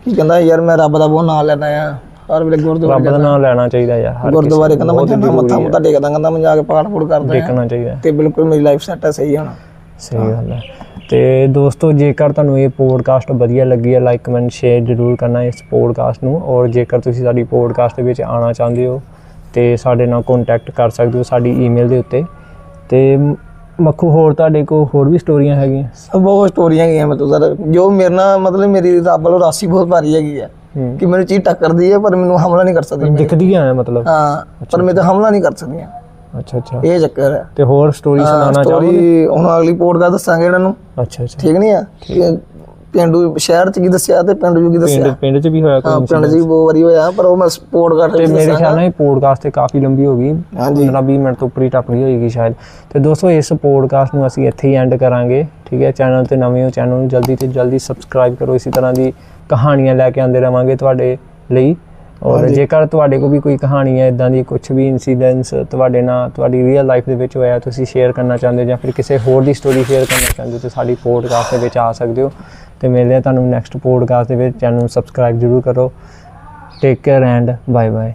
ਕੀ ਕਹਿੰਦਾ ਯਾਰ ਮੈਂ ਰੱਬ ਦਾ ਬਹੁਤ ਨਾਮ ਲੈਣਾ ਆ ਹਰ ਵੇਲੇ ਗੁਰਦੁਆਰੇ ਰੱਬ ਦਾ ਨਾਮ ਲੈਣਾ ਚਾਹੀਦਾ ਯਾਰ ਹਰ ਗੁਰਦੁਆਰੇ ਕਹਿੰਦਾ ਮੈਂ ਜਾਂਦਾ ਮੱਥਾ ਮੁੱਥਾ ਟੇਕਦਾ ਕਹਿੰਦਾ ਮੈਂ ਜਾ ਕੇ ਪਾਠ ਪੂਠ ਕਰਦਾ ਆ। ਦੇਖਣਾ ਚਾਹੀਦਾ। ਤੇ ਬਿਲਕੁਲ ਮੇਰੀ ਲਾਈਫ ਸੈੱਟ ਹੈ ਸਹੀ ਹੁਣ। ਸਹੀ ਗੱਲ ਹੈ। ਤੇ ਦੋਸਤੋ ਜੇਕਰ ਤੁਹਾਨੂੰ ਇਹ ਪੋਡਕਾਸਟ ਵਧੀਆ ਲੱਗੀ ਹੈ ਲਾਈਕ ਕਮੈਂਟ ਸ਼ੇਅਰ ਜ਼ਰੂਰ ਕਰਨਾ ਇਸ ਪੋਡਕਾਸਟ ਨੂੰ। ਔਰ ਜੇਕਰ ਤੁਸੀਂ ਸਾਡੀ ਪੋਡਕਾਸਟ ਦੇ ਵਿੱਚ ਆਉਣਾ ਚਾਹੁੰਦੇ ਹੋ ਤੇ ਸਾਡੇ ਨਾਲ ਕੰਟੈਕਟ ਕਰ ਸਕਦੇ ਹੋ ਸਾਡੀ ਈਮੇਲ ਦੇ ਉੱਤੇ। ਤੇ ਮੱਖੂ ਹੋਰ ਤੁਹਾਡੇ ਕੋਲ ਹੋਰ ਵੀ ਸਟੋਰੀਆਂ ਹੈਗੀਆਂ? ਸਭ ਬਹੁਤ ਸਟੋਰੀਆਂ ਗਈਆਂ ਮੈਂ ਸਰ ਜੋ ਮੇਰੇ ਨਾਲ ਮਤਲਬ ਮੇਰੀ ਰੱਬ ਵੱਲੋਂ ਰਾਸੀ ਬਹੁਤ ਭਾਰੀ ਹੈਗੀ ਆ ਹੂੰ। ਕਿ ਮੈਨੂੰ ਚੀਜ਼ ਟੱਕਰਦੀ ਹੈ ਪਰ ਮੈਨੂੰ ਹਮਲਾ ਨਹੀਂ ਕਰ ਸਕਦੀ। ਦਿਖਦੀਆਂ ਹੈ ਮਤਲਬ? ਹਾਂ ਪਰ ਮੈਂ ਤਾਂ ਹਮਲਾ ਨਹੀਂ ਕਰ ਸਕਦੀਆਂ। ਅੱਛਾ ਅੱਛਾ। ਇਹ ਚੱਕਰ ਹੈ। ਤੇ ਹੋਰ ਸਟੋਰੀ ਸੁਣਾਉਣਾ ਚਾਹੋਗੇ? ਹੁਣ ਅਗਲੀ ਪੋਡਕਾਸਟ ਦੱਸਾਂਗੇ ਇਹਨਾਂ ਨੂੰ। ਅੱਛਾ ਅੱਛਾ। ਠੀਕ ਨਹੀਂ ਆ? ਪਿੰਡੂ ਸ਼ਹਿਰ ਚ ਕੀ ਦੱਸਿਆ ਤੇ ਪਿੰਡ ਵੀ ਕੀ ਦੱਸਿਆ? ਪਿੰਡ ਪਿੰਡ 'ਚ ਵੀ ਹੋਇਆ ਕੋਈ ਹਾਂ ਪਿੰਡ ਵੀ ਬਹੁਤ ਵਾਰੀ ਹੋਇਆ ਪਰ ਉਹ ਮੈਂ ਪੋਡਕਾਸਟ ਤੇ ਮੇਰੇ ਖਿਆਲ ਨਾਲ ਇਹ ਪੋਡਕਾਸਟ ਤੇ ਕਾਫੀ ਲੰਬੀ ਹੋ ਗਈ। ਹਾਂਜੀ। 15-20 ਮਿੰਟ ਤੋਂ ਉੱਪਰ ਹੀ ਟੱਪ ਗਈ ਹੋਏਗੀ ਸ਼ਾਇਦ। ਤੇ ਦੋਸਤੋ ਇਸ ਪੋਡਕਾਸਟ ਨੂੰ ਅਸੀਂ ਇੱਥੇ ਹੀ ਐਂਡ ਕਰਾਂਗੇ ਠੀਕ ਹੈ? ਚੈਨਲ ਤੇ ਨਵੇਂ ਹੋ ਚੈਨਲ ਨੂੰ ਜਲਦੀ ਤੋਂ ਜਲਦੀ ਸਬਸਕ੍ਰਾਈਬ ਕਰੋ। ਇਸੇ ਤਰ੍ਹਾਂ ਦੀ ਕਹਾਣੀਆਂ ਲੈ ਕੇ ਆਉਂਦੇ ਰਵਾਂਗੇ ਤੁਹਾਡੇ ਲਈ। ਔਰ ਜੇਕਰ ਤੁਹਾਡੇ ਕੋਲ ਵੀ ਕੋਈ ਕਹਾਣੀ ਹੈ ਇਦਾਂ ਦੀ ਕੁਝ ਵੀ ਇਨਸੀਡੈਂਟਸ ਤੁਹਾਡੇ ਨਾਲ ਤੁਹਾਡੀ ਰੀਅਲ ਲਾਈਫ ਦੇ ਵਿੱਚ ਹੋਇਆ ਤੁਸੀਂ ਸ਼ੇਅਰ ਕਰਨਾ ਚਾਹੁੰਦੇ ਹੋ ਜਾਂ ਫਿਰ ਕਿਸੇ ਹੋਰ ਦੀ ਸਟੋਰੀ ਸ਼ੇਅਰ ਕਰਨਾ ਚਾਹੁੰਦੇ ਹੋ ਤੇ ਸਾਡੀ ਪੋਡਕਾਸਟ ਦੇ ਵਿੱਚ ਆ ਸਕਦੇ ਹੋ। ਤੇ ਮਿਲਦੇ ਹਾਂ ਤੁਹਾਨੂੰ ਨੈਕਸਟ ਪੋਡਕਾਸਟ ਦੇ ਵਿੱਚ। ਚੈਨਲ ਨੂੰ ਸਬਸਕ੍ਰਾਈਬ ਜ਼ਰੂਰ ਕਰੋ। Take care and bye bye